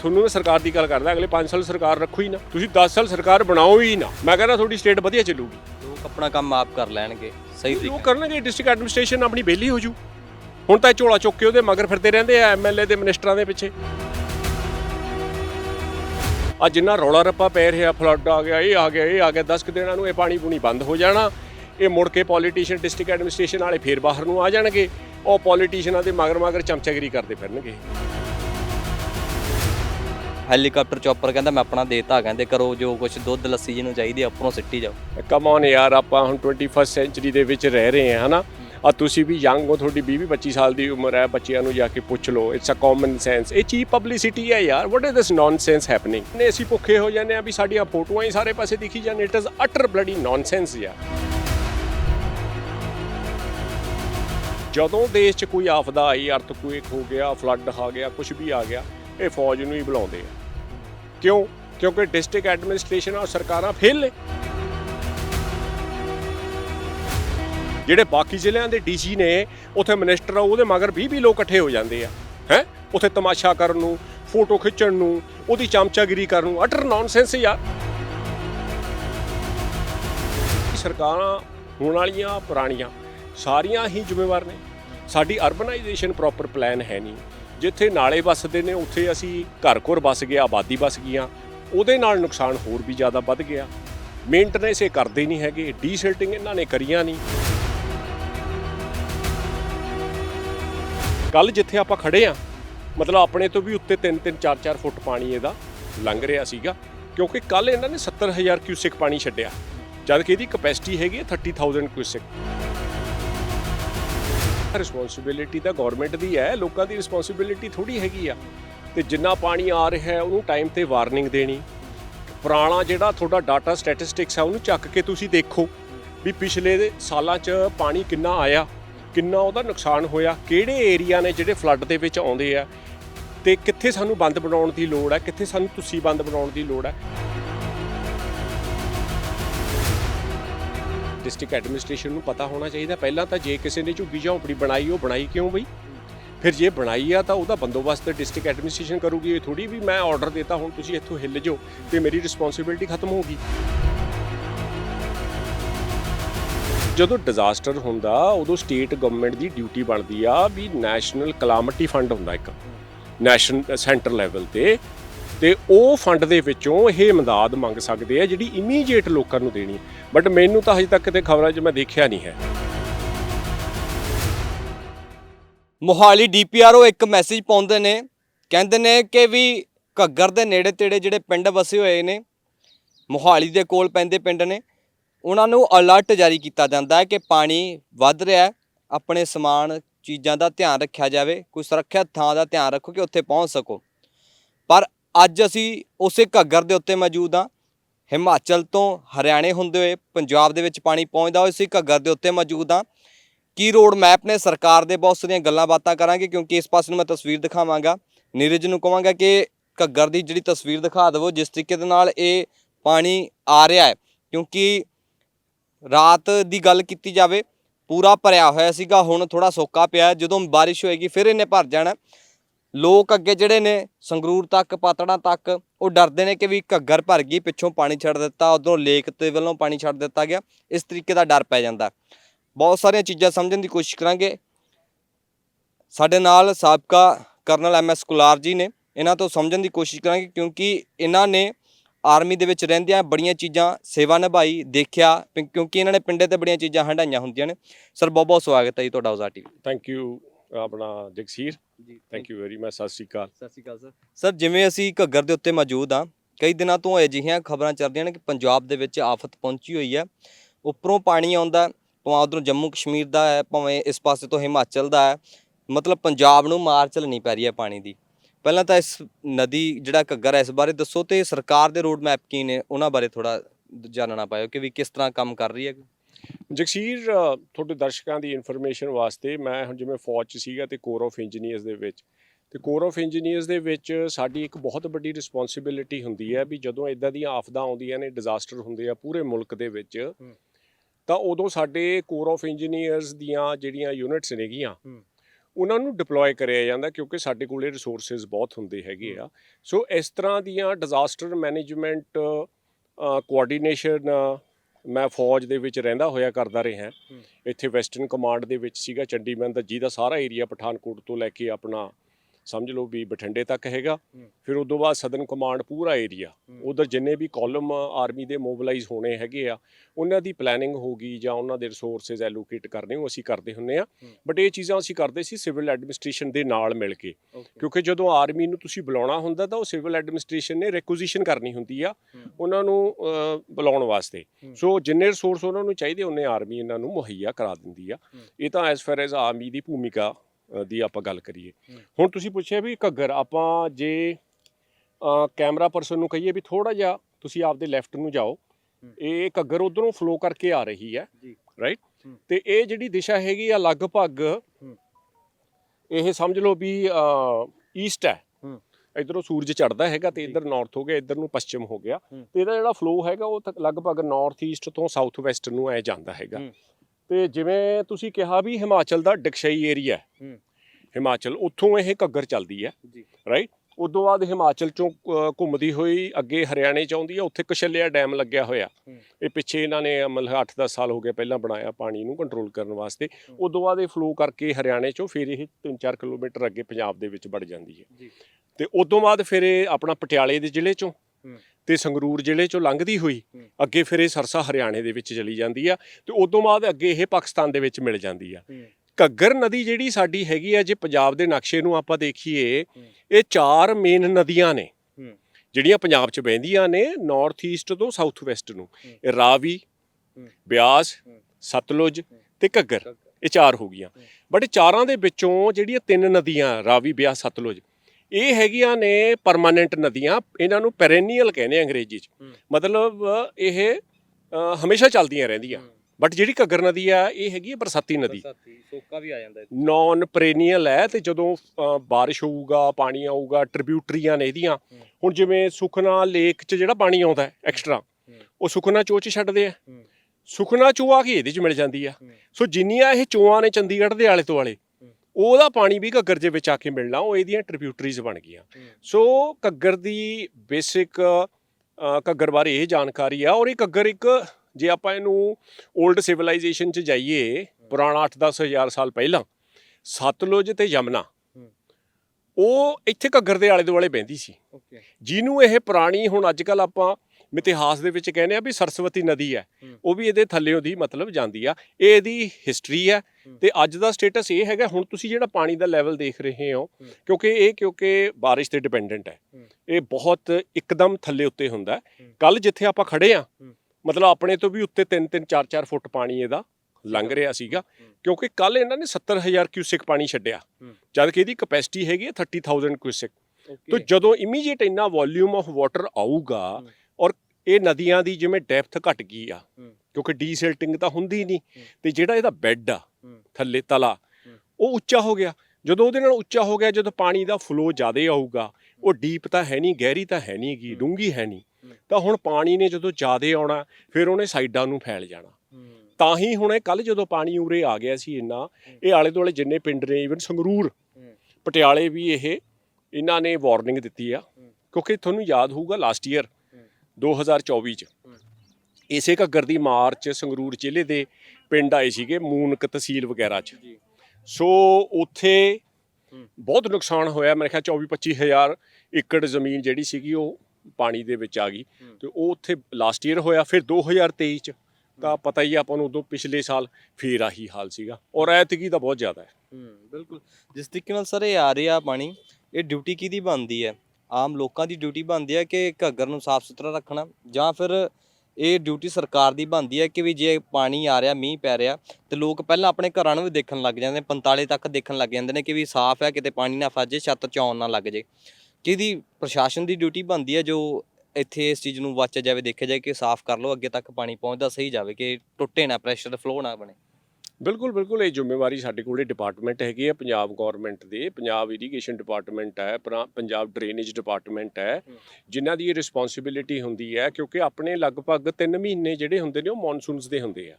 ਤੁਹਾਨੂੰ ਮੈਂ ਸਰਕਾਰ ਦੀ ਗੱਲ ਕਰਦਾ ਅਗਲੇ 5 ਸਾਲ ਸਰਕਾਰ ਰੱਖੋ ਹੀ ਨਾ। ਤੁਸੀਂ 10 ਸਾਲ ਸਰਕਾਰ ਬਣਾਓ ਹੀ ਨਾ। ਮੈਂ ਕਹਿੰਦਾ ਤੁਹਾਡੀ ਸਟੇਟ ਵਧੀਆ ਚੱਲੂਗੀ। ਲੋਕ ਆਪਣਾ ਕੰਮ ਆਪ ਕਰ ਲੈਣਗੇ ਸਹੀ ਉਹ ਤਰੀਕੇ ਕਰਨਗੇ ਡਿਸਟ੍ਰਿਕਟ ਐਡਮਿਨਿਸਟ੍ਰੇਸ਼ਨ ਆਪਣੀ ਬੇਲੀ ਹੋ ਜੂ। ਹੁਣ ਤਾਂ ਇਹ ਝੋਲਾ ਚੁੱਕ ਕੇ ਉਹਦੇ ਮਗਰ ਫਿਰਦੇ ਰਹਿੰਦੇ ਆ ਐਮਐਲਏ ਦੇ ਮਿਨਿਸਟਰਾਂ ਦੇ ਪਿੱਛੇ। ਆ ਜਿੰਨਾ ਰੌਲਾ ਰੱਪਾ ਪੈ ਰਿਹਾ ਫਲੱਡ ਆ ਗਿਆ ਇਹ ਆ ਗਿਆ ਇਹ ਆ ਗਿਆ 10 ਕੁ ਦਿਨਾਂ ਨੂੰ ਇਹ ਪਾਣੀ ਪੂਣੀ ਬੰਦ ਹੋ ਜਾਣਾ। ਇਹ ਮੁੜ ਕੇ ਪੋਲੀਟੀਸ਼ੀਅਨ ਡਿਸਟ੍ਰਿਕਟ ਐਡਮਿਨਿਸਟ੍ਰੇਸ਼ਨ ਵਾਲੇ ਫੇਰ ਬਾਹਰ ਨੂੰ ਆ ਜਾਣਗੇ। ਉਹ ਪੋਲੀਟੀਸ਼ੀਅਨਾਂ ਦੇ ਮਗਰ ਮਗਰ ਚਮਚਾਗਿਰੀ ਕਰਦੇ ਫਿਰਨਗੇ। ਹੈਲੀਕਾਪਟਰ ਚੌਪਰ ਕਹਿੰਦਾ ਮੈਂ ਆਪਣਾ ਦੇਤਾ ਕਹਿੰਦੇ ਕਰੋ ਜੋ ਕੁਝ ਦੁੱਧ ਲੱਸੀ ਜਿਹਨੂੰ ਚਾਹੀਦੀ ਆ, ਉੱਪਰੋਂ ਸਿੱਟੀ ਜਾਓ। ਕਮ ਔਨ ਯਾਰ ਆਪਾਂ ਹੁਣ 21st ਸੈਂਚਰੀ ਦੇ ਵਿੱਚ ਰਹਿ ਰਹੇ ਹਾਂ ਹਨਾ? ਆ ਤੁਸੀਂ ਵੀ ਯੰਗ ਹੋ ਤੁਹਾਡੀ 20 25 ਸਾਲ ਦੀ ਉਮਰ ਹੈ ਬੱਚਿਆਂ ਨੂੰ ਜਾ ਕੇ ਪੁੱਛ ਲਓ ਇਟਸ ਅ ਕਾਮਨ ਸੈਂਸ ਇਹ ਚੀਪ ਪਬਲਿਸਿਟੀ ਹੈ ਯਾਰ what is this nonsense happening ਨੇ ਅਸੀਂ ਭੁੱਖੇ ਹੋ ਜਾਂਦੇ ਆ ਵੀ ਸਾਡੀਆਂ ਫੋਟੋਆਂ ਹੀ ਸਾਰੇ ਪਾਸੇ ਦਿਖੀ ਜਾਂਦੇ it is utter bloody nonsense ਯਾਰ। ਜਦੋਂ ਦੇਸ਼ 'ਚ ਕੋਈ ਆਫਦਾ ਆਈ ਅਰਥਕੁਏਕ ਹੋ ਗਿਆ ਫਲੱਡ ਆ ਗਿਆ ਕੁਝ ਵੀ ਆ ਗਿਆ ਇਹ ਫੌਜ ਨੂੰ ਹੀ ਬੁਲਾਉਂਦੇ ਆ। ਕਿਉਂ? ਕਿਉਂਕਿ ਡਿਸਟ੍ਰਿਕਟ ਐਡਮਿਨਿਸਟ੍ਰੇਸ਼ਨ ਆ, ਸਰਕਾਰਾਂ ਫੇਲ ਨੇ। ਜਿਹੜੇ ਬਾਕੀ ਜ਼ਿਲ੍ਹਿਆਂ ਦੇ ਡੀਸੀ ਨੇ, ਉੱਥੇ ਮਿਨਿਸਟਰ ਆ, ਉਹਦੇ ਮਗਰ 20 20 ਲੋਕ ਇਕੱਠੇ ਹੋ ਜਾਂਦੇ ਆ। ਹੈ? ਉੱਥੇ ਤਮਾਸ਼ਾ ਕਰਨ ਨੂੰ ਫੋਟੋ ਖਿੱਚਣ ਨੂੰ, ਉਹਦੀ ਚਮਚਾਗਿਰੀ ਕਰਨ ਨੂੰ ਅਟਰ ਨੌਨਸੈਂਸ ਯਾਰ ਸਰਕਾਰਾਂ ਹੋਣ ਵਾਲੀਆਂ ਪੁਰਾਣੀਆਂ, ਸਾਰੀਆਂ ਹੀ ਜ਼ਿੰਮੇਵਾਰ ਨੇ। ਸਾਡੀ ਅਰਬਨਾਈਜੇਸ਼ਨ ਪ੍ਰੋਪਰ ਪਲਾਨ ਹੈ ਨਹੀਂ। ਜਿੱਥੇ ਨਾਲੇ ਵੱਸਦੇ ਨੇ, ਉੱਥੇ ਅਸੀਂ ਘਰ ਘਰ ਵੱਸ ਗਿਆ ਆਬਾਦੀ ਵੱਸ ਗਈਆਂ। ਉਹਦੇ ਨਾਲ ਨੁਕਸਾਨ ਹੋਰ ਵੀ ਜ਼ਿਆਦਾ ਵੱਧ ਗਿਆ। ਮੇਨਟੇਨੈਂਸ ਇਹ ਕਰਦੇ ਨਹੀਂ ਹੈਗੇ ਡੀਸਿਲਟਿੰਗ ਇਹਨਾਂ ਨੇ ਕਰੀਆਂ ਨਹੀਂ। ਕੱਲ ਜਿੱਥੇ ਆਪਾਂ ਖੜੇ ਆ ਮਤਲਬ ਆਪਣੇ ਤੋਂ ਵੀ ਉੱਤੇ 3 3 4 4 ਫੁੱਟ ਪਾਣੀ ਇਹਦਾ ਲੰਘ ਰਿਹਾ ਸੀਗਾ, ਕਿਉਂਕਿ ਕੱਲ ਇਹਨਾਂ ਨੇ 70000 ਕਿਊਸਿਕ ਪਾਣੀ ਛੱਡਿਆ। ਜਦ ਕਿ ਇਹਦੀ ਕਪੈਸਿਟੀ ਹੈਗੀ ਹੈ 30000 ਕਿਊਸਿਕ ਰਿਸਪੌਂਸਿਬਿਲਿਟੀ ਤਾਂ ਗਵਰਨਮੈਂਟ ਦੀ ਹੈ, ਲੋਕਾਂ ਦੀ ਰਿਸਪੌਂਸਿਬਿਲਿਟੀ ਥੋੜੀ ਹੈਗੀ ਆ। ਤੇ ਜਿੰਨਾ ਪਾਣੀ ਆ ਰਿਹਾ ਹੈ, ਉਹਨੂੰ ਟਾਈਮ ਤੇ ਵਾਰਨਿੰਗ ਦੇਣੀ। ਪੁਰਾਣਾ ਜਿਹੜਾ ਤੁਹਾਡਾ ਡਾਟਾ ਸਟੈਟਿਸਟਿਕਸ ਆ, ਉਹਨੂੰ ਚੱਕ ਕੇ ਤੁਸੀਂ ਦੇਖੋ ਵੀ ਪਿਛਲੇ ਸਾਲਾਂ 'ਚ ਪਾਣੀ ਕਿੰਨਾ ਆਇਆ, ਕਿੰਨਾ ਉਹਦਾ ਨੁਕਸਾਨ ਹੋਇਆ, ਕਿਹੜੇ ਏਰੀਆ ਨੇ ਜਿਹੜੇ ਫਲੱਡ ਦੇ ਵਿੱਚ ਆਉਂਦੇ ਆ। ਤੇ ਕਿੱਥੇ ਸਾਨੂੰ ਬੰਦ ਬਣਾਉਣ ਦੀ ਲੋੜ ਹੈ, ਕਿੱਥੇ ਸਾਨੂੰ ਤੁਸੀਂ ਬੰਦ ਬਣਾਉਣ ਦੀ ਲੋੜ ਹੈ। ਡਿਸਟ੍ਰਿਕਟ ਐਡਮਿਨਿਸਟ੍ਰੇਸ਼ਨ ਨੂੰ ਪਤਾ ਹੋਣਾ ਚਾਹੀਦਾ। ਪਹਿਲਾਂ ਤਾਂ ਜੇ ਕਿਸੇ ਨੇ ਝੁੱਗੀ ਝੌਂਪੜੀ ਬਣਾਈ, ਉਹ ਬਣਾਈ ਕਿਉਂ ਬਈ? ਫਿਰ ਜੇ ਬਣਾਈ ਆ ਤਾਂ ਉਹਦਾ ਬੰਦੋਬਸਤ ਡਿਸਟ੍ਰਿਕਟ ਐਡਮਿਨਿਸਟ੍ਰੇਸ਼ਨ ਕਰੂਗੀ। ਇਹ ਥੋੜੀ ਵੀ ਮੈਂ ਆਰਡਰ ਦਿੱਤਾ, ਹੁਣ ਤੁਸੀਂ ਇੱਥੋਂ ਹਿੱਲ ਜਾਓ ਤੇ ਮੇਰੀ ਰਿਸਪੌਂਸਿਬਿਲਟੀ ਖਤਮ ਹੋ ਗਈ। ਜਦੋਂ ਡਿਜ਼ਾਸਟਰ ਹੁੰਦਾ, ਉਦੋਂ ਸਟੇਟ ਗਵਰਨਮੈਂਟ ਦੀ ਡਿਊਟੀ ਬਣਦੀ ਆ ਵੀ ਨੈਸ਼ਨਲ ਕਲਾਮਿਟੀ ਫੰਡ ਹੁੰਦਾ ਇੱਕ। ਨੈਸ਼ਨਲ ਸੈਂਟਰ ਲੈਵਲ ਤੇ ਤੇ ਉਹ ਫੰਡ ਦੇ ਵਿੱਚੋਂ ਇਹ ਇਮਦਾਦ ਮੰਗ ਸਕਦੇ ਆ ਜਿਹੜੀ ਇਮੀਡੀਏਟ ਲੋਕਾਂ ਨੂੰ ਦੇਣੀ ਬਟ ਮੈਨੂੰ ਤਾਂ ਹਜੇ ਤੱਕ ਕਿਤੇ ਖਬਰਾਂ 'ਚ ਮੈਂ ਦੇਖਿਆ ਨਹੀਂ ਹੈ। ਮੋਹਾਲੀ ਡੀਪੀਆਰਓ ਇੱਕ ਮੈਸੇਜ ਪਾਉਂਦੇ ਨੇ, ਕਹਿੰਦੇ ਨੇ ਕਿ ਵੀ ਘੱਗਰ ਦੇ ਨੇੜੇ ਤੇੜੇ ਜਿਹੜੇ ਪਿੰਡ ਵਸੇ ਹੋਏ ਨੇ, ਮੋਹਾਲੀ ਦੇ ਕੋਲ ਪੈਂਦੇ ਪਿੰਡ ਨੇ, ਉਹਨਾਂ ਨੂੰ ਅਲਰਟ ਜਾਰੀ ਕੀਤਾ ਜਾਂਦਾ ਹੈ ਕਿ ਪਾਣੀ ਵੱਧ ਰਿਹਾ ਆਪਣੇ ਸਮਾਨ ਚੀਜ਼ਾਂ ਦਾ ਧਿਆਨ ਰੱਖਿਆ ਜਾਵੇ, ਕੋਈ ਸੁਰੱਖਿਅਤ ਥਾਂ ਦਾ ਧਿਆਨ ਰੱਖੋ ਕਿ ਉੱਥੇ ਪਹੁੰਚ ਸਕੋ। ਪਰ ਅੱਜ ਅਸੀਂ ਉਸੇ ਘੱਗਰ ਦੇ ਉੱਤੇ ਮੌਜੂਦ ਹਾਂ। ਹਿਮਾਚਲ ਤੋਂ ਹਰਿਆਣੇ ਹੁੰਦੇ ਹੋਏ ਪੰਜਾਬ ਦੇ ਵਿੱਚ ਪਾਣੀ ਪਹੁੰਚਦਾ ਹੋਇਆ ਇਸੇ ਘੱਗਰ ਦੇ ਉੱਤੇ ਮੌਜੂਦ ਹਾਂ। ਕੀ ਰੋਡ ਮੈਪ ਨੇ ਸਰਕਾਰ ਦੇ ਬਹੁਤ ਸਾਰੀਆਂ ਗੱਲਾਂ ਬਾਤਾਂ ਕਰਾਂਗੇ, ਕਿਉਂਕਿ ਇਸ ਪਾਸੇ ਨੂੰ ਮੈਂ ਤਸਵੀਰ ਦਿਖਾਵਾਂਗਾ। ਨੀਰਜ ਨੂੰ ਕਹਾਂਗਾ ਕਿ ਘੱਗਰ ਦੀ ਜਿਹੜੀ ਤਸਵੀਰ ਦਿਖਾ ਦਿਵੋ, ਜਿਸ ਤਰੀਕੇ ਦੇ ਨਾਲ ਇਹ ਪਾਣੀ ਆ ਰਿਹਾ ਹੈ। ਕਿਉਂਕਿ ਰਾਤ ਦੀ ਗੱਲ ਕੀਤੀ ਜਾਵੇ, ਪੂਰਾ ਭਰਿਆ ਹੋਇਆ ਸੀਗਾ, ਹੁਣ ਥੋੜਾ ਸੋਕਾ ਪਿਆ, ਜਦੋਂ ਬਾਰਿਸ਼ ਹੋਏਗੀ ਫਿਰ ਇਹਨੇ ਭਰ ਜਾਣਾ। ਲੋਕ ਅੱਗੇ ਜਿਹੜੇ ਨੇ ਸੰਗਰੂਰ ਤੱਕ, ਪਾਤੜਾਂ ਤੱਕ, ਉਹ ਡਰਦੇ ਨੇ ਕਿ ਵੀ ਘੱਗਰ ਭਰ ਗਈ, ਪਿੱਛੋਂ ਪਾਣੀ ਛੱਡ ਦਿੱਤਾ, ਉਧਰੋਂ ਲੇਕ ਤੇ ਵੱਲੋਂ ਪਾਣੀ ਛੱਡ ਦਿੱਤਾ ਗਿਆ। ਇਸ ਤਰੀਕੇ ਦਾ ਡਰ ਪੈ ਜਾਂਦਾ। ਬਹੁਤ ਸਾਰੀਆਂ ਚੀਜ਼ਾਂ ਸਮਝਣ ਦੀ ਕੋਸ਼ਿਸ਼ ਕਰਾਂਗੇ। ਸਾਡੇ ਨਾਲ ਸਾਬਕਾ ਕਰਨਲ ਐਮਐਸ ਕੁਲਾਰ ਜੀ ਨੇ, ਇਹਨਾਂ ਤੋਂ ਸਮਝਣ ਦੀ ਕੋਸ਼ਿਸ਼ ਕਰਾਂਗੇ, ਕਿਉਂਕਿ ਇਹਨਾਂ ਨੇ ਆਰਮੀ ਦੇ ਵਿੱਚ ਰਹਿੰਦਿਆਂ ਬੜੀਆਂ ਚੀਜ਼ਾਂ ਸੇਵਾ ਨਿਭਾਈ, ਦੇਖਿਆ ਕਿਉਂਕਿ ਇਹਨਾਂ ਨੇ ਪਿੰਡੇ ਤੇ ਬੜੀਆਂ ਚੀਜ਼ਾਂ ਹੰਡਾਈਆਂ ਹੁੰਦੀਆਂ ਨੇ। ਸਰ ਬਹੁਤ ਬਹੁਤ ਸਵਾਗਤ ਹੈ ਜੀ ਤੁਹਾਡਾ ਉਜ਼ਾ ਟੀਵੀ। ਥੈਂਕ ਯੂ ਆਪਣਾ ਜਗਸੀਰ ਜੀ ਥੈਂਕ ਯੂ ਵੈਰੀ ਮਚ ਸਤਿ ਸ਼੍ਰੀ ਅਕਾਲ। ਸਤਿ ਸ਼੍ਰੀ ਅਕਾਲ ਸਰ। ਸਰ ਜਿਵੇਂ ਅਸੀਂ ਘੱਗਰ ਦੇ ਉੱਤੇ ਮੌਜੂਦ ਹਾਂ ਕਈ ਦਿਨਾਂ ਤੋਂ ਅਜਿਹੀਆਂ ਖਬਰਾਂ ਚੱਲ ਰਹੀਆਂ ਨੇ ਕਿ ਪੰਜਾਬ ਦੇ ਵਿੱਚ ਆਫਤ ਪਹੁੰਚੀ ਹੋਈ ਹੈ। ਉੱਪਰੋਂ ਪਾਣੀ ਆਉਂਦਾ ਭਾਵੇਂ ਉਧਰੋਂ ਜੰਮੂ ਕਸ਼ਮੀਰ ਦਾ ਹੈ ਭਾਵੇਂ ਇਸ ਪਾਸੇ ਤੋਂ ਹਿਮਾਚਲ ਦਾ ਹੈ ਮਤਲਬ ਪੰਜਾਬ ਨੂੰ ਮਾਰ ਚੱਲਣੀ ਪੈ ਰਹੀ ਹੈ ਪਾਣੀ ਦੀ। ਪਹਿਲਾਂ ਤਾਂ ਇਸ ਨਦੀ ਜਿਹੜਾ ਘੱਗਰ ਹੈ ਇਸ ਬਾਰੇ ਦੱਸੋ ਤੇ ਸਰਕਾਰ ਦੇ ਰੋਡ ਮੈਪ ਕੀ ਨੇ ਉਹਨਾਂ ਬਾਰੇ ਥੋੜਾ ਜਾਣਨਾ ਪਾਇਓ ਕਿ ਵੀ ਕਿਸ ਤਰ੍ਹਾਂ ਕੰਮ ਕਰ ਰਹੀ ਹੈ। ਜਗਸੀਰ ਤੁਹਾਡੇ ਦਰਸ਼ਕਾਂ ਦੀ ਇਨਫੋਰਮੇਸ਼ਨ ਵਾਸਤੇ ਮੈਂ ਹੁਣ ਜਿਵੇਂ ਫੌਜ 'ਚ ਸੀਗਾ ਤੇ ਕੋਰ ਆਫ ਇੰਜੀਨੀਅਰਸ ਦੇ ਵਿੱਚ ਤੇ ਕੋਰ ਆਫ ਇੰਜੀਨੀਅਰਸ ਦੇ ਵਿੱਚ ਸਾਡੀ ਇੱਕ ਬਹੁਤ ਵੱਡੀ ਰਿਸਪੌਂਸਿਬਿਲਿਟੀ ਹੁੰਦੀ ਹੈ ਵੀ ਜਦੋਂ ਇਦਾਂ ਦੀਆਂ ਆਫਤਾਂ ਆਉਂਦੀਆਂ ਨੇ ਡਿਜ਼ਾਸਟਰ ਹੁੰਦੇ ਆ ਪੂਰੇ ਮੁਲਕ ਦੇ ਵਿੱਚ ਤਾਂ ਉਦੋਂ ਸਾਡੇ ਕੋਰ ਆਫ ਇੰਜੀਨੀਅਰਸ ਦੀਆਂ ਜਿਹੜੀਆਂ ਯੂਨਿਟਸ ਨੇਗੀਆਂ। ਉਹਨਾਂ ਨੂੰ ਡਿਪਲੋਏ ਕਰਿਆ ਜਾਂਦਾ ਕਿਉਂਕਿ ਸਾਡੇ ਕੋਲੇ ਰਿਸੋਰਸਸ ਬਹੁਤ ਹੁੰਦੇ ਹੈਗੇ ਆ। ਸੋ ਇਸ ਤਰ੍ਹਾਂ ਦੀਆਂ ਡਿਜ਼ਾਸਟਰ ਮੈਨੇਜਮੈਂਟ ਕੋਆਰਡੀਨੇਸ਼ਨ ਮੈਂ ਫੌਜ ਦੇ ਵਿੱਚ ਰਹਿੰਦਾ ਹੋਇਆ ਕਰਦਾ ਰਿਹਾ। ਇੱਥੇ ਵੈਸਟਰਨ ਕਮਾਂਡ ਦੇ ਵਿੱਚ ਸੀਗਾ ਚੰਡੀਗੜ੍ਹ ਦਾ ਜਿਹਦਾ ਸਾਰਾ ਏਰੀਆ ਪਠਾਨਕੋਟ ਤੋਂ ਲੈ ਕੇ ਆਪਣਾ ਸਮਝ ਲਓ ਵੀ ਬਠਿੰਡੇ ਤੱਕ ਹੈਗਾ ਹੂੰ। ਫਿਰ ਉਦੋਂ ਬਾਅਦ ਸਦਨ ਕਮਾਂਡ ਪੂਰਾ ਏਰੀਆ ਹੂੰ। ਉਧਰ ਜਿੰਨੇ ਵੀ ਕਾਲਮ ਆਰਮੀ ਦੇ ਮੋਬਿਲਾਈਜ਼ ਹੋਣੇ ਹੈਗੇ ਆ ਉਹਨਾਂ ਦੀ ਪਲੈਨਿੰਗ ਹੋਗੀ ਜਾਂ ਉਹਨਾਂ ਦੇ ਰਿਸੋਰਸਸ ਐਲੋਕੇਟ ਕਰਨੇ ਉਹ ਅਸੀਂ ਕਰਦੇ ਹੁੰਨੇ ਆ ਹੂੰ। ਬਟ ਇਹ ਚੀਜ਼ਾਂ ਅਸੀਂ ਕਰਦੇ ਸੀ ਸਿਵਲ ਐਡਮਿਨਿਸਟ੍ਰੇਸ਼ਨ ਦੇ ਨਾਲ ਮਿਲ ਕੇ ਕਿਉਂਕਿ ਜਦੋਂ ਆਰਮੀ ਨੂੰ ਤੁਸੀਂ ਬੁਲਾਉਣਾ ਹੁੰਦਾ ਤਾਂ ਉਹ ਸਿਵਲ ਐਡਮਿਨਿਸਟ੍ਰੇਸ਼ਨ ਨੇ ਰਿਕੁਜੀਸ਼ਨ ਕਰਨੀ ਹੁੰਦੀ ਆ ਹੂੰ। ਉਹਨਾਂ ਨੂੰ ਬੁਲਾਉਣ ਵਾਸਤੇ ਹੂੰ। ਸੋ ਜਿੰਨੇ ਰਿਸੋਰਸ ਉਹਨਾਂ ਨੂੰ ਚਾਹੀਦੇ ਉਹਨੇ ਆਰਮੀ ਇਹਨਾਂ ਨੂੰ ਮੁਹੱਈਆ ਕਰਾ ਦਿੰਦੀ ਆ ਹੂੰ। ਇਹ ਤਾਂ ਐਸ ਫਾਰ ਐਸ ਆਰਮੀ ਦੀ ਭੂਮਿਕਾ ਅ, ਦੀ ਆਪਾਂ ਗੱਲ ਕਰੀਏ। ਹੁਣ ਤੁਸੀਂ ਪੁੱਛਿਆ ਵੀ ਘੱਗਰ ਆਪਾਂ ਜੇ ਕੈਮਰਾ ਪਰਸਨ ਨੂੰ ਕਹੀਏ ਵੀ ਥੋੜਾ ਜਿਹਾ ਤੁਸੀਂ ਆਪਦੇ ਲੈਫਟ ਨੂੰ ਜਾਓ। ਇਹ ਘੱਗਰ ਉਧਰੋਂ ਫਲੋ ਕਰਕੇ ਆ ਰਹੀ ਹੈ ਜੀ ਰਾਈਟ। ਤੇ ਇਹ ਜਿਹੜੀ ਦਿਸ਼ਾ ਹੈਗੀ ਆ ਲਗਭਗ ਇਹ ਸਮਝ ਲਓ ਵੀ ਈਸਟ ਹੈ ਹੂੰ। ਇਧਰੋਂ ਸੂਰਜ ਚੜਦਾ ਹੈਗਾ ਤੇ ਜੀ। ਇਧਰ ਨਾਰਥ ਹੋ ਗਿਆ ਇਧਰ ਨੂੰ ਪੱਛਮ ਹੋ ਗਿਆ। ਤੇ ਇਹਦਾ ਜਿਹੜਾ ਫਲੋ ਹੈਗਾ ਉਹ ਤੱਕ ਲਗਭਗ ਨਾਰਥ ਈਸਟ ਤੋਂ ਸਾਊਥ ਵੈਸਟ ਨੂੰ ਐ ਜਾਂਦਾ ਹੈਗਾ। ਤੇ ਜਿਵੇਂ ਤੁਸੀਂ ਕਿਹਾ ਵੀ ਹਿਮਾਚਲ ਦਾ ਡਕਸ਼ਈ ਏਰੀਆ ਹੂੰ। ਹਿਮਾਚਲ ਉੱਥੋਂ ਇਹ ਘੱਗਰ ਚੱਲਦੀ ਹੈ ਜੀ ਰਾਈਟ ਉਦੋਂ ਬਾਅਦ ਹਿਮਾਚਲ ਚੋਂ ਘੁੰਮਦੀ ਹੋਈ ਅੱਗੇ ਹਰਿਆਣੇ ਚ ਆਉਂਦੀ ਹੈ ਉੱਥੇ ਕਸ਼ਲਿਆ ਡੈਮ ਲੱਗਿਆ ਹੋਇਆ। ਇਹ ਪਿੱਛੇ ਇਹਨਾਂ ਨੇ ਮਤਲਬ 8-10 ਸਾਲ ਹੋ ਗਏ ਪਹਿਲਾਂ ਬਣਾਇਆ ਪਾਣੀ ਨੂੰ ਕੰਟਰੋਲ ਕਰਨ ਵਾਸਤੇ। ਉਦੋਂ ਬਾਅਦ ਇਹ ਫਲੋ ਕਰਕੇ ਹਰਿਆਣੇ ਚੋਂ ਫਿਰ ਇਹ 3-4 ਕਿਲੋਮੀਟਰ ਅੱਗੇ ਪੰਜਾਬ ਦੇ ਵਿੱਚ ਵੜ ਜਾਂਦੀ ਹੈ ਤੇ ਉਦੋਂ ਬਾਅਦ ਫਿਰ ਇਹ ਆਪਣਾ ਪਟਿਆਲੇ ਦੇ ਜ਼ਿਲ੍ਹੇ ਚੋਂ। ਤੇ ਸੰਗਰੂਰ ਜ਼ਿਲ੍ਹੇ ਚੋਂ ਲੰਘਦੀ ਹੋਈ। ਅੱਗੇ ਫਿਰ ਇਹ ਸਰਸਾ ਹਰਿਆਣੇ ਦੇ ਵਿੱਚ ਚਲੀ ਜਾਂਦੀ ਆ ਤੇ ਉਦੋਂ ਬਾਅਦ ਅੱਗੇ ਇਹ ਪਾਕਿਸਤਾਨ ਦੇ ਵਿੱਚ ਮਿਲ ਜਾਂਦੀ ਆ ਘੱਗਰ ਨਦੀ ਜਿਹੜੀ ਸਾਡੀ ਹੈਗੀ ਆ ਜੇ ਪੰਜਾਬ ਦੇ ਨਕਸ਼ੇ ਨੂੰ ਆਪਾਂ ਦੇਖੀਏ। ਇਹ ਚਾਰ ਮੇਨ ਨਦੀਆਂ ਨੇ ਜਿਹੜੀਆਂ ਪੰਜਾਬ 'ਚ ਵਹਿੰਦੀਆਂ ਨੇ ਨਾਰਥ ਈਸਟ ਤੋਂ ਸਾਊਥ ਵੈਸਟ ਨੂੰ ਰਾਵੀ। ਬਿਆਸ। ਸਤਲੁਜ। ਤੇ ਘੱਗਰ। ਇਹ ਚਾਰ ਹੋ ਗਈਆਂ। ਬਟ ਚਾਰਾਂ ਦੇ ਵਿੱਚੋਂ ਜਿਹੜੀਆਂ ਤਿੰਨ ਨਦੀਆਂ ਰਾਵੀ ਬਿਆਸ ਸਤਲੁਜ ਇਹ ਹੈਗੀਆਂ ਨੇ ਪਰਮਾਨੈਂਟ ਨਦੀਆਂ ਇਹਨਾਂ ਨੂੰ ਪੈਰੇਨੀਅਲ ਕਹਿੰਦੇ ਆ ਅੰਗਰੇਜ਼ੀ 'ਚ। ਮਤਲਬ ਇਹ ਹਮੇਸ਼ਾ ਚੱਲਦੀਆਂ ਰਹਿੰਦੀਆਂ। ਬਟ ਜਿਹੜੀ ਘੱਗਰ ਨਦੀ ਆ ਇਹ ਹੈਗੀ ਹੈ ਬਰਸਾਤੀ ਨਦੀ ਸੋਕਾ ਵੀ ਆ ਜਾਂਦਾ ਨਾਨ ਪਰੇਨੀਅਲ ਹੈ ਤੇ ਜਦੋਂ ਬਾਰਿਸ਼ ਹੋਊਗਾ ਪਾਣੀ ਆਊਗਾ ਟ੍ਰਿਬਿਊਟਰੀਆਂ ਨੇ ਇਹਦੀਆਂ। ਹੁਣ ਜਿਵੇਂ ਸੁਖਨਾ ਲੇਕ 'ਚ ਜਿਹੜਾ ਪਾਣੀ ਆਉਂਦਾ ਐਕਸਟਰਾ। ਉਹ ਸੁਖਨਾ ਚੋਅ 'ਚ ਛੱਡਦੇ ਆ। ਸੁਖਨਾ ਚੋਅ ਆ ਕੇ ਇਹਦੇ 'ਚ ਮਿਲ ਜਾਂਦੀ ਆ। ਸੋ ਜਿੰਨੀਆਂ ਇਹ ਚੋਆਂ ਨੇ ਚੰਡੀਗੜ੍ਹ ਦੇ ਆਲੇ ਦੁਆਲੇ। ਉਹਦਾ ਪਾਣੀ ਵੀ ਘੱਗਰ ਦੇ ਵਿੱਚ ਆ ਕੇ ਮਿਲਣਾ ਉਹ ਇਹਦੀਆਂ ਟ੍ਰਿਬਿਊਟਰੀਜ਼ ਬਣ ਗਈਆਂ। ਸੋ ਘੱਗਰ ਦੀ ਬੇਸਿਕ ਘੱਗਰ ਬਾਰੇ ਇਹ ਜਾਣਕਾਰੀ ਆ ਔਰ ਇਹ ਘੱਗਰ ਇੱਕ ਜੇ ਆਪਾਂ ਇਹਨੂੰ 올ਡ ਸਿਵਲਾਈਜੇਸ਼ਨ 'ਚ ਜਾਈਏ ਪੁਰਾਣਾ 8-10 ਹਜ਼ਾਰ ਸਾਲ ਪਹਿਲਾਂ ਸਤਲੁਜ ਤੇ ਯਮਨਾ। ਉਹ ਇੱਥੇ ਘੱਗਰ ਦੇ ਆਲੇ ਦੁਆਲੇ ਬਹਿੰਦੀ ਸੀ ਜਿਹਨੂੰ ਇਹ ਪੁਰਾਣੀ ਹੁਣ ਅੱਜ ਕੱਲ ਆਪਾਂ ਮਿਥਿਹਾਸ ਦੇ ਵਿੱਚ ਕਹਿੰਦੇ ਆ ਵੀ ਸਰਸਵਤੀ ਨਦੀ ਹੈ। ਉਹ ਵੀ ਇਹਦੇ ਥੱਲੇੋਂ ਦੀ ਮਤਲਬ ਜਾਂਦੀ ਆ ਇਹ ਇਹਦੀ ਹਿਸਟਰੀ ਹੂੰ। ਤੇ ਅੱਜ ਦਾ ਸਟੇਟਸ ਇਹ ਹੈਗਾ ਹੁਣ ਤੁਸੀਂ ਜਿਹੜਾ ਪਾਣੀ ਦਾ ਲੈਵਲ ਦੇਖ ਰਹੇ ਹੋ। ਕਿਉਂਕਿ ਇਹ ਕਿਉਂਕਿ ਬਾਰਿਸ਼ ਤੇ ਡਿਪੈਂਡੈਂਟ ਹੈ। ਇਹ ਬਹੁਤ ਇੱਕਦਮ ਥੱਲੇ ਉੱਤੇ ਹੁੰਦਾ। ਕੱਲ ਜਿੱਥੇ ਆਪਾਂ ਖੜੇ ਆ। ਮਤਲਬ ਆਪਣੇ ਤੋਂ ਵੀ ਉੱਤੇ 3-3 4-4 ਫੁੱਟ ਪਾਣੀ ਇਹਦਾ ਲੰਘ ਰਿਹਾ ਸੀਗਾ। ਕਿਉਂਕਿ ਕੱਲ ਇਹਨਾਂ ਨੇ 70000 ਕਿਊਸਿਕ ਪਾਣੀ ਛੱਡਿਆ। ਜਦ ਕਿ ਇਹਦੀ ਕਪੈਸਿਟੀ ਹੈਗੀ ਹੈ 30000 ਕਿਊਸਿਕ ਤੋ ਜਦੋਂ ਇਮੀਡੀਏਟ ਇੰਨਾ ਵੋਲਿਊਮ ਆਫ ਵਾਟਰ ਆਊਗਾ। ਔਰ ਇਹ ਨਦੀਆਂ ਦੀ ਜਿਵੇਂ ਡੈਪਥ ਘਟ ਗਈ ਆ। ਕਿਉਂਕਿ ਡੀਸਿਲਟਿੰਗ ਤਾਂ ਹੁੰਦੀ ਨਹੀਂ। ਤੇ ਜਿਹੜਾ ਇਹਦਾ ਬੈੱਡ ਆ। ਥੱਲੇ ਤਲਾ। ਉਹ ਉੱਚਾ ਹੋ ਗਿਆ ਜਦੋਂ ਉਹਦੇ ਨਾਲ ਉੱਚਾ ਹੋ ਗਿਆ ਜਦੋਂ ਪਾਣੀ ਦਾ ਫਲੋ ਜ਼ਿਆਦਾ ਆਊਗਾ ਉਹ ਡੀਪ ਤਾਂ ਹੈ ਨਹੀਂ ਗਹਿਰੀ ਤਾਂ ਹੈ ਨਹੀਂ ਗੀ। ਡੂੰਗੀ ਹੈ ਨਹੀਂ। ਤਾਂ ਹੁਣ ਪਾਣੀ ਨੇ ਜਦੋਂ ਜ਼ਿਆਦਾ ਆਉਣਾ ਫਿਰ ਉਹਨੇ ਸਾਈਡਾਂ ਨੂੰ ਫੈਲ ਜਾਣਾ ਤਾਂ ਹੀ ਹੁਣ ਇਹ ਕੱਲ ਜਦੋਂ ਪਾਣੀ ਉਰੇ ਆ ਗਿਆ ਸੀ ਇੰਨਾ ਇਹ ਆਲੇ ਦੁਆਲੇ ਜਿੰਨੇ ਪਿੰਡ ਨੇ ਇਵਨ ਸੰਗਰੂਰ ਪਟਿਆਲੇ ਵੀ ਇਹ ਇਹਨਾਂ ਨੇ ਵਾਰਨਿੰਗ ਦਿੱਤੀ ਆ। ਕਿਉਂਕਿ ਤੁਹਾਨੂੰ ਯਾਦ ਹੋਊਗਾ ਲਾਸਟ ਈਅਰ ਹੂੰ। 2024 ਚ। ਇਸੇ ਘੱਗਰ ਦੀ ਮਾਰਚ ਸੰਗਰੂਰ ਜ਼ਿਲ੍ਹੇ ਦੇ ਪਿੰਡ ਆਏ ਸੀਗੇ ਮੂਨਕ ਤਹਿਸੀਲ ਵਗੈਰਾ ਚ। ਸੋ ਉੱਥੇ। ਬਹੁਤ ਨੁਕਸਾਨ ਹੋਇਆ ਮੇਰੇ ਖਿਆਲ 24 25 ਹਜ਼ਾਰ ਏਕੜ ਜ਼ਮੀਨ ਜਿਹੜੀ ਸੀਗੀ ਉਹ ਪਾਣੀ ਦੇ ਵਿੱਚ ਆ ਗਈ। ਤੇ ਉਹ ਉੱਥੇ ਲਾਸਟ ਈਅਰ ਹੋਇਆ ਫਿਰ 2023 ਚ। ਤਾਂ ਪਤਾ ਹੀ ਆਪਾਂ ਨੂੰ ਉਦੋਂ ਪਿਛਲੇ ਸਾਲ ਫੇਰ ਆਹੀ ਹਾਲ ਸੀਗਾ ਔਰ ਐਤਕੀ ਤਾਂ ਬਹੁਤ ਜ਼ਿਆਦਾ ਹੈ। ਹੂੰ ਬਿਲਕੁਲ। ਜਿਸ ਤਰੀਕੇ ਨਾਲ ਸਰ ਇਹ ਆ ਰਿਹਾ ਪਾਣੀ ਇਹ ਡਿਊਟੀ ਕਿਹਦੀ ਬਣਦੀ ਹੈ? ਆਮ ਲੋਕਾਂ ਦੀ ਡਿਊਟੀ ਬਣਦੀ ਹੈ ਕਿ ਘੱਗਰ ਨੂੰ ਸਾਫ਼ ਸੁਥਰਾ ਰੱਖਣਾ ਜਾਂ ਫਿਰ ਇਹ ਡਿਊਟੀ ਸਰਕਾਰ ਦੀ ਬਣਦੀ ਹੈ ਕਿ ਵੀ ਜੇ ਪਾਣੀ ਆ ਰਿਹਾ, ਮੀਂਹ ਪੈ ਰਿਹਾ, ਤੇ ਲੋਕ ਪਹਿਲਾਂ ਆਪਣੇ ਘਰਾਂ ਨੂੰ ਵੀ ਦੇਖਣ ਲੱਗ ਜਾਂਦੇ ਨੇ 45 ਤੱਕ ਦੇਖਣ ਲੱਗ ਜਾਂਦੇ ਨੇ ਕਿ ਵੀ ਸਾਫ਼ ਹੈ, ਕਿਤੇ ਪਾਣੀ ਨਾ ਫਸ ਜੇ, ਛੱਤ ਚੌਣ ਨਾ ਲੱਗ ਜੇ। ਕਿਹਦੀ ਪ੍ਰਸ਼ਾਸਨ ਦੀ ਡਿਊਟੀ ਬਣਦੀ ਹੈ, ਜੋ ਇੱਥੇ ਇਸ ਚੀਜ਼ ਨੂੰ ਵਾਚਿਆ ਜਾਵੇ, ਦੇਖਿਆ ਜਾਏ ਕਿ ਸਾਫ਼ ਕਰ ਲਓ, ਅੱਗੇ ਤੱਕ ਪਾਣੀ ਪਹੁੰਚਦਾ, ਸਹੀ ਜਾਵੇ, ਕਿ ਟੁੱਟੇ ਨਾ ਪ੍ਰੈਸ਼ਰ ਫਲੋ ਨਾ ਬਣੇ। ਬਿਲਕੁਲ ਬਿਲਕੁਲ ਇਹ ਜ਼ਿੰਮੇਵਾਰੀ ਸਾਡੇ ਕੋਲੇ ਡਿਪਾਰਟਮੈਂਟ ਹੈਗੀ ਹੈ ਪੰਜਾਬ ਗਵਰਨਮੈਂਟ ਦੇ ਪੰਜਾਬ ਇਰੀਗੇਸ਼ਨ ਡਿਪਾਰਟਮੈਂਟ ਹੈ ਪੰਜਾਬ ਡਰੇਨੇਜ ਡਿਪਾਰਟਮੈਂਟ ਹੈ ਜਿਨ੍ਹਾਂ ਦੀ ਇਹ ਰਿਸਪੌਂਸਿਬਿਲਿਟੀ ਹੁੰਦੀ ਹੈ ਕਿਉਂਕਿ ਆਪਣੇ ਲਗਭਗ 3 ਮਹੀਨੇ ਜਿਹੜੇ ਹੁੰਦੇ ਨੇ ਉਹ ਮੌਨਸੂਨਸ ਦੇ ਹੁੰਦੇ ਆ।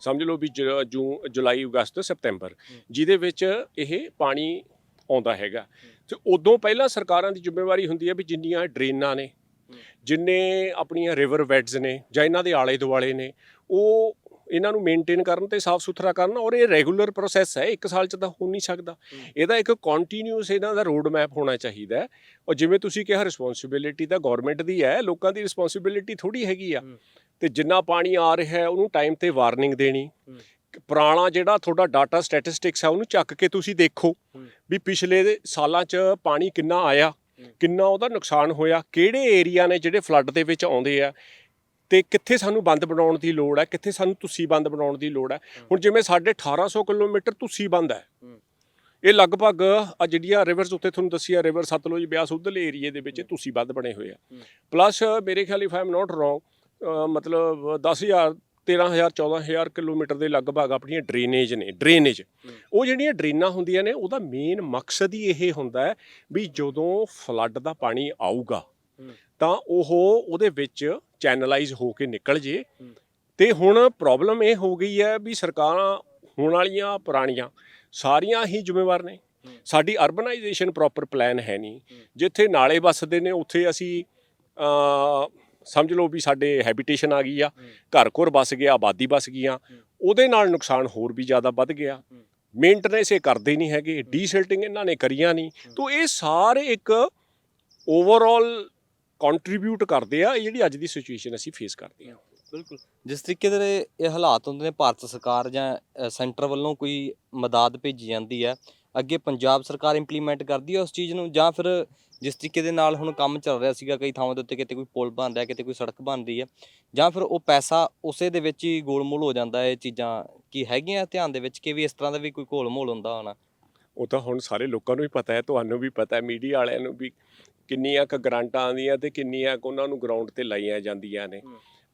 ਸਮਝ ਲਓ ਵੀ ਜ- ਜੂਨ ਜੁਲਾਈ ਅਗਸਤ ਸਤੰਬਰ ਜਿਹਦੇ ਵਿੱਚ ਇਹ ਪਾਣੀ ਆਉਂਦਾ ਹੈਗਾ। ਤੇ ਉਦੋਂ ਪਹਿਲਾਂ ਸਰਕਾਰਾਂ ਦੀ ਜ਼ਿੰਮੇਵਾਰੀ ਹੁੰਦੀ ਹੈ ਵੀ ਜਿੰਨੀਆਂ ਡਰੇਨਾਂ ਨੇ ਜਿੰਨੇ ਆਪਣੀਆਂ ਰਿਵਰ ਬੈਡਸ ਨੇ ਜਾਂ ਇਹਨਾਂ ਦੇ ਆਲੇ ਦੁਆਲੇ ਨੇ ਉਹ ਇਹਨਾਂ ਨੂੰ ਮੇਨਟੇਨ ਕਰਨ ਤੇ ਸਾਫ਼ ਸੁਥਰਾ ਕਰਨ ਔਰ ਇਹ ਰੈਗੂਲਰ ਪ੍ਰੋਸੈਸ ਹੈ ਇੱਕ ਸਾਲ ਚ ਤਾਂ ਹੋ ਨਹੀਂ ਸਕਦਾ ਇਹਦਾ ਇੱਕ ਕੰਟੀਨਿਊਸ ਇਹਨਾਂ ਦਾ ਰੋਡ ਮੈਪ ਹੋਣਾ ਚਾਹੀਦਾ ਹੈ ਔਰ ਜਿਵੇਂ ਤੁਸੀਂ ਕਿਹਾ ਰਿਸਪੌਂਸਿਬਿਲਿਟੀ ਤਾਂ ਗਵਰਨਮੈਂਟ ਦੀ ਹੈ ਲੋਕਾਂ ਦੀ ਰਿਸਪੌਂਸਿਬਿਲਿਟੀ ਥੋੜੀ ਹੈਗੀ ਆ। ਤੇ ਜਿੰਨਾ ਪਾਣੀ ਆ ਰਿਹਾ ਹੈ ਉਹਨੂੰ ਟਾਈਮ ਤੇ ਵਾਰਨਿੰਗ ਦੇਣੀ। ਪੁਰਾਣਾ ਜਿਹੜਾ ਤੁਹਾਡਾ ਡਾਟਾ ਸਟੈਟਿਸਟਿਕਸ ਹੈ ਉਹਨੂੰ ਚੱਕ ਕੇ ਤੁਸੀਂ ਦੇਖੋ। ਵੀ ਪਿਛਲੇ ਸਾਲਾਂ 'ਚ ਪਾਣੀ ਕਿੰਨਾ ਆਇਆ। ਕਿੰਨਾ ਉਹਦਾ ਨੁਕਸਾਨ ਹੋਇਆ ਕਿਹੜੇ ਏਰੀਆ ਨੇ ਜਿਹੜੇ ਫਲੱਡ ਦੇ ਵਿੱਚ ਆਉਂਦੇ ਆ ਤੇ ਕਿੱਥੇ ਸਾਨੂੰ ਬੰਦ ਬਣਾਉਣ ਦੀ ਲੋੜ ਹੈ ਕਿੱਥੇ ਸਾਨੂੰ ਤੁਸੀਂ ਬੰਦ ਬਣਾਉਣ ਦੀ ਲੋੜ ਹੈ। ਹੁਣ ਜਿਵੇਂ ਸਾਡੇ 1800 ਕਿਲੋਮੀਟਰ ਤੁਸੀਂ ਬੰਦ ਹੈ। ਇਹ ਲਗਭਗ ਆ ਜਿਹੜੀਆਂ ਰਿਵਰਸ ਉੱਤੇ ਤੁਹਾਨੂੰ ਦੱਸਿਆ ਰਿਵਰ ਸਤਲੁਜ ਬਿਆਸ ਉਧਰਲੇ ਏਰੀਏ ਦੇ ਵਿੱਚ ਤੁਸੀਂ ਬੰਦ ਬਣੇ ਹੋਏ ਆ। ਪਲੱਸ ਮੇਰੇ ਖਿਆਲ if I am not wrong ਮਤਲਬ 10000 13000 14000 ਕਿਲੋਮੀਟਰ ਦੇ ਲਗਭਗ ਆਪਣੀਆਂ ਡਰੇਨੇਜ ਨੇ ਡਰੇਨੇਜ ਉਹ ਜਿਹੜੀਆਂ ਡਰੇਨਾਂ ਹੁੰਦੀਆਂ ਨੇ ਉਹਦਾ ਮੇਨ ਮਕਸਦ ਹੀ ਇਹ ਹੁੰਦਾ ਹੈ ਵੀ ਜਦੋਂ ਫਲੱਡ ਦਾ ਪਾਣੀ ਆਊਗਾ। ਤਾਂ ਉਹ ਉਹਦੇ ਵਿੱਚ ਚੈਨਲਾਈਜ਼ ਹੋ ਕੇ ਨਿਕਲ ਜੇ। ਤੇ ਹੁਣ ਪ੍ਰੋਬਲਮ ਇਹ ਹੋ ਗਈ ਹੈ ਵੀ ਸਰਕਾਰਾਂ ਹੁਣ ਵਾਲੀਆਂ ਪੁਰਾਣੀਆਂ ਸਾਰੀਆਂ ਹੀ ਜ਼ਿੰਮੇਵਾਰ ਨੇ। ਸਾਡੀ ਅਰਬਨਾਈਜੇਸ਼ਨ ਪ੍ਰੋਪਰ ਪਲਾਨ ਹੈ ਨਹੀਂ। ਜਿੱਥੇ ਨਾਲੇ ਵੱਸਦੇ ਨੇ ਉੱਥੇ ਅਸੀਂ ਸਮਝ ਲਓ ਵੀ ਸਾਡੇ ਹੈਬਿਟੇਸ਼ਨ ਆ ਗਈ ਆ। ਘਰ ਘਰ ਵਸ ਗਿਆ ਆਬਾਦੀ ਵਸ ਗਈਆਂ। ਉਹਦੇ ਨਾਲ ਨੁਕਸਾਨ ਹੋਰ ਵੀ ਜ਼ਿਆਦਾ ਵੱਧ ਗਿਆ। ਮੇਨਟੇਨੈਂਸ ਇਹ ਕਰਦੇ ਨਹੀਂ ਹੈਗੇ ਡੀਸਿਲਟਿੰਗ ਇਹਨਾਂ ਨੇ ਕਰੀਆਂ ਨਹੀਂ ਤੋਂ ਇਹ ਸਾਰੇ ਇੱਕ ਓਵਰਆਲ ਕੰਟਰੀਬਿਊਟ ਕਰਦੇ ਆ ਇਹ ਜਿਹੜੀ ਅੱਜ ਦੀ ਸਿਚੁਏਸ਼ਨ ਅਸੀਂ ਫੇਸ ਕਰਦੇ ਆ। ਬਿਲਕੁਲ। ਜਿਸ ਤਰੀਕੇ ਦੇ ਇਹ ਹਾਲਾਤ ਹੁੰਦੇ ਨੇ ਭਾਰਤ ਸਰਕਾਰ ਜਾਂ ਸੈਂਟਰ ਵੱਲੋਂ ਕੋਈ ਮਦਦ ਭੇਜੀ ਜਾਂਦੀ ਹੈ ਅੱਗੇ ਪੰਜਾਬ ਸਰਕਾਰ ਇੰਪਲੀਮੈਂਟ ਕਰਦੀ ਹੈ ਉਸ ਚੀਜ਼ ਨੂੰ ਜਾਂ ਫਿਰ ਜਿਸ ਤਰੀਕੇ ਦੇ ਨਾਲ ਹੁਣ ਕੰਮ ਚੱਲ ਰਿਹਾ ਸੀਗਾ ਕਈ ਥਾਵਾਂ ਦੇ ਉੱਤੇ ਕਿਤੇ ਕੋਈ ਪੁਲ ਬਣ ਰਿਹਾ ਕਿਤੇ ਕੋਈ ਸੜਕ ਬਣ ਰਹੀ ਹੈ ਜਾਂ ਫਿਰ ਉਹ ਪੈਸਾ ਉਸੇ ਦੇ ਵਿੱਚ ਹੀ ਗੋਲਮੋਲ ਹੋ ਜਾਂਦਾ ਹੈ ਇਹ ਚੀਜ਼ਾਂ ਕੀ ਹੈਗੀਆਂ ਧਿਆਨ ਦੇ ਵਿੱਚ ਕਿ ਵੀ ਇਸ ਤਰ੍ਹਾਂ ਦਾ ਵੀ ਕੋਈ ਘੋਲਮੋਲ ਹੁੰਦਾ ਹੋਣਾ? ਉਹ ਤਾਂ ਹੁਣ ਸਾਰੇ ਲੋਕਾਂ ਨੂੰ ਹੀ ਪਤਾ ਹੈ ਤੁਹਾਨੂੰ ਵੀ ਪਤਾ ਹੈ ਮੀਡੀਆ ਵਾਲਿਆਂ ਨੂੰ ਵੀ ਕਿੰਨੀਆਂ ਕੁ ਗ੍ਰਾਂਟਾਂ ਆਉਂਦੀਆਂ ਤੇ ਕਿੰਨੀਆਂ ਕੁ ਉਹਨਾਂ ਨੂੰ ਗਰਾਊਂਡ ਤੇ ਲਾਈਆਂ ਜਾਂਦੀਆਂ ਨੇ।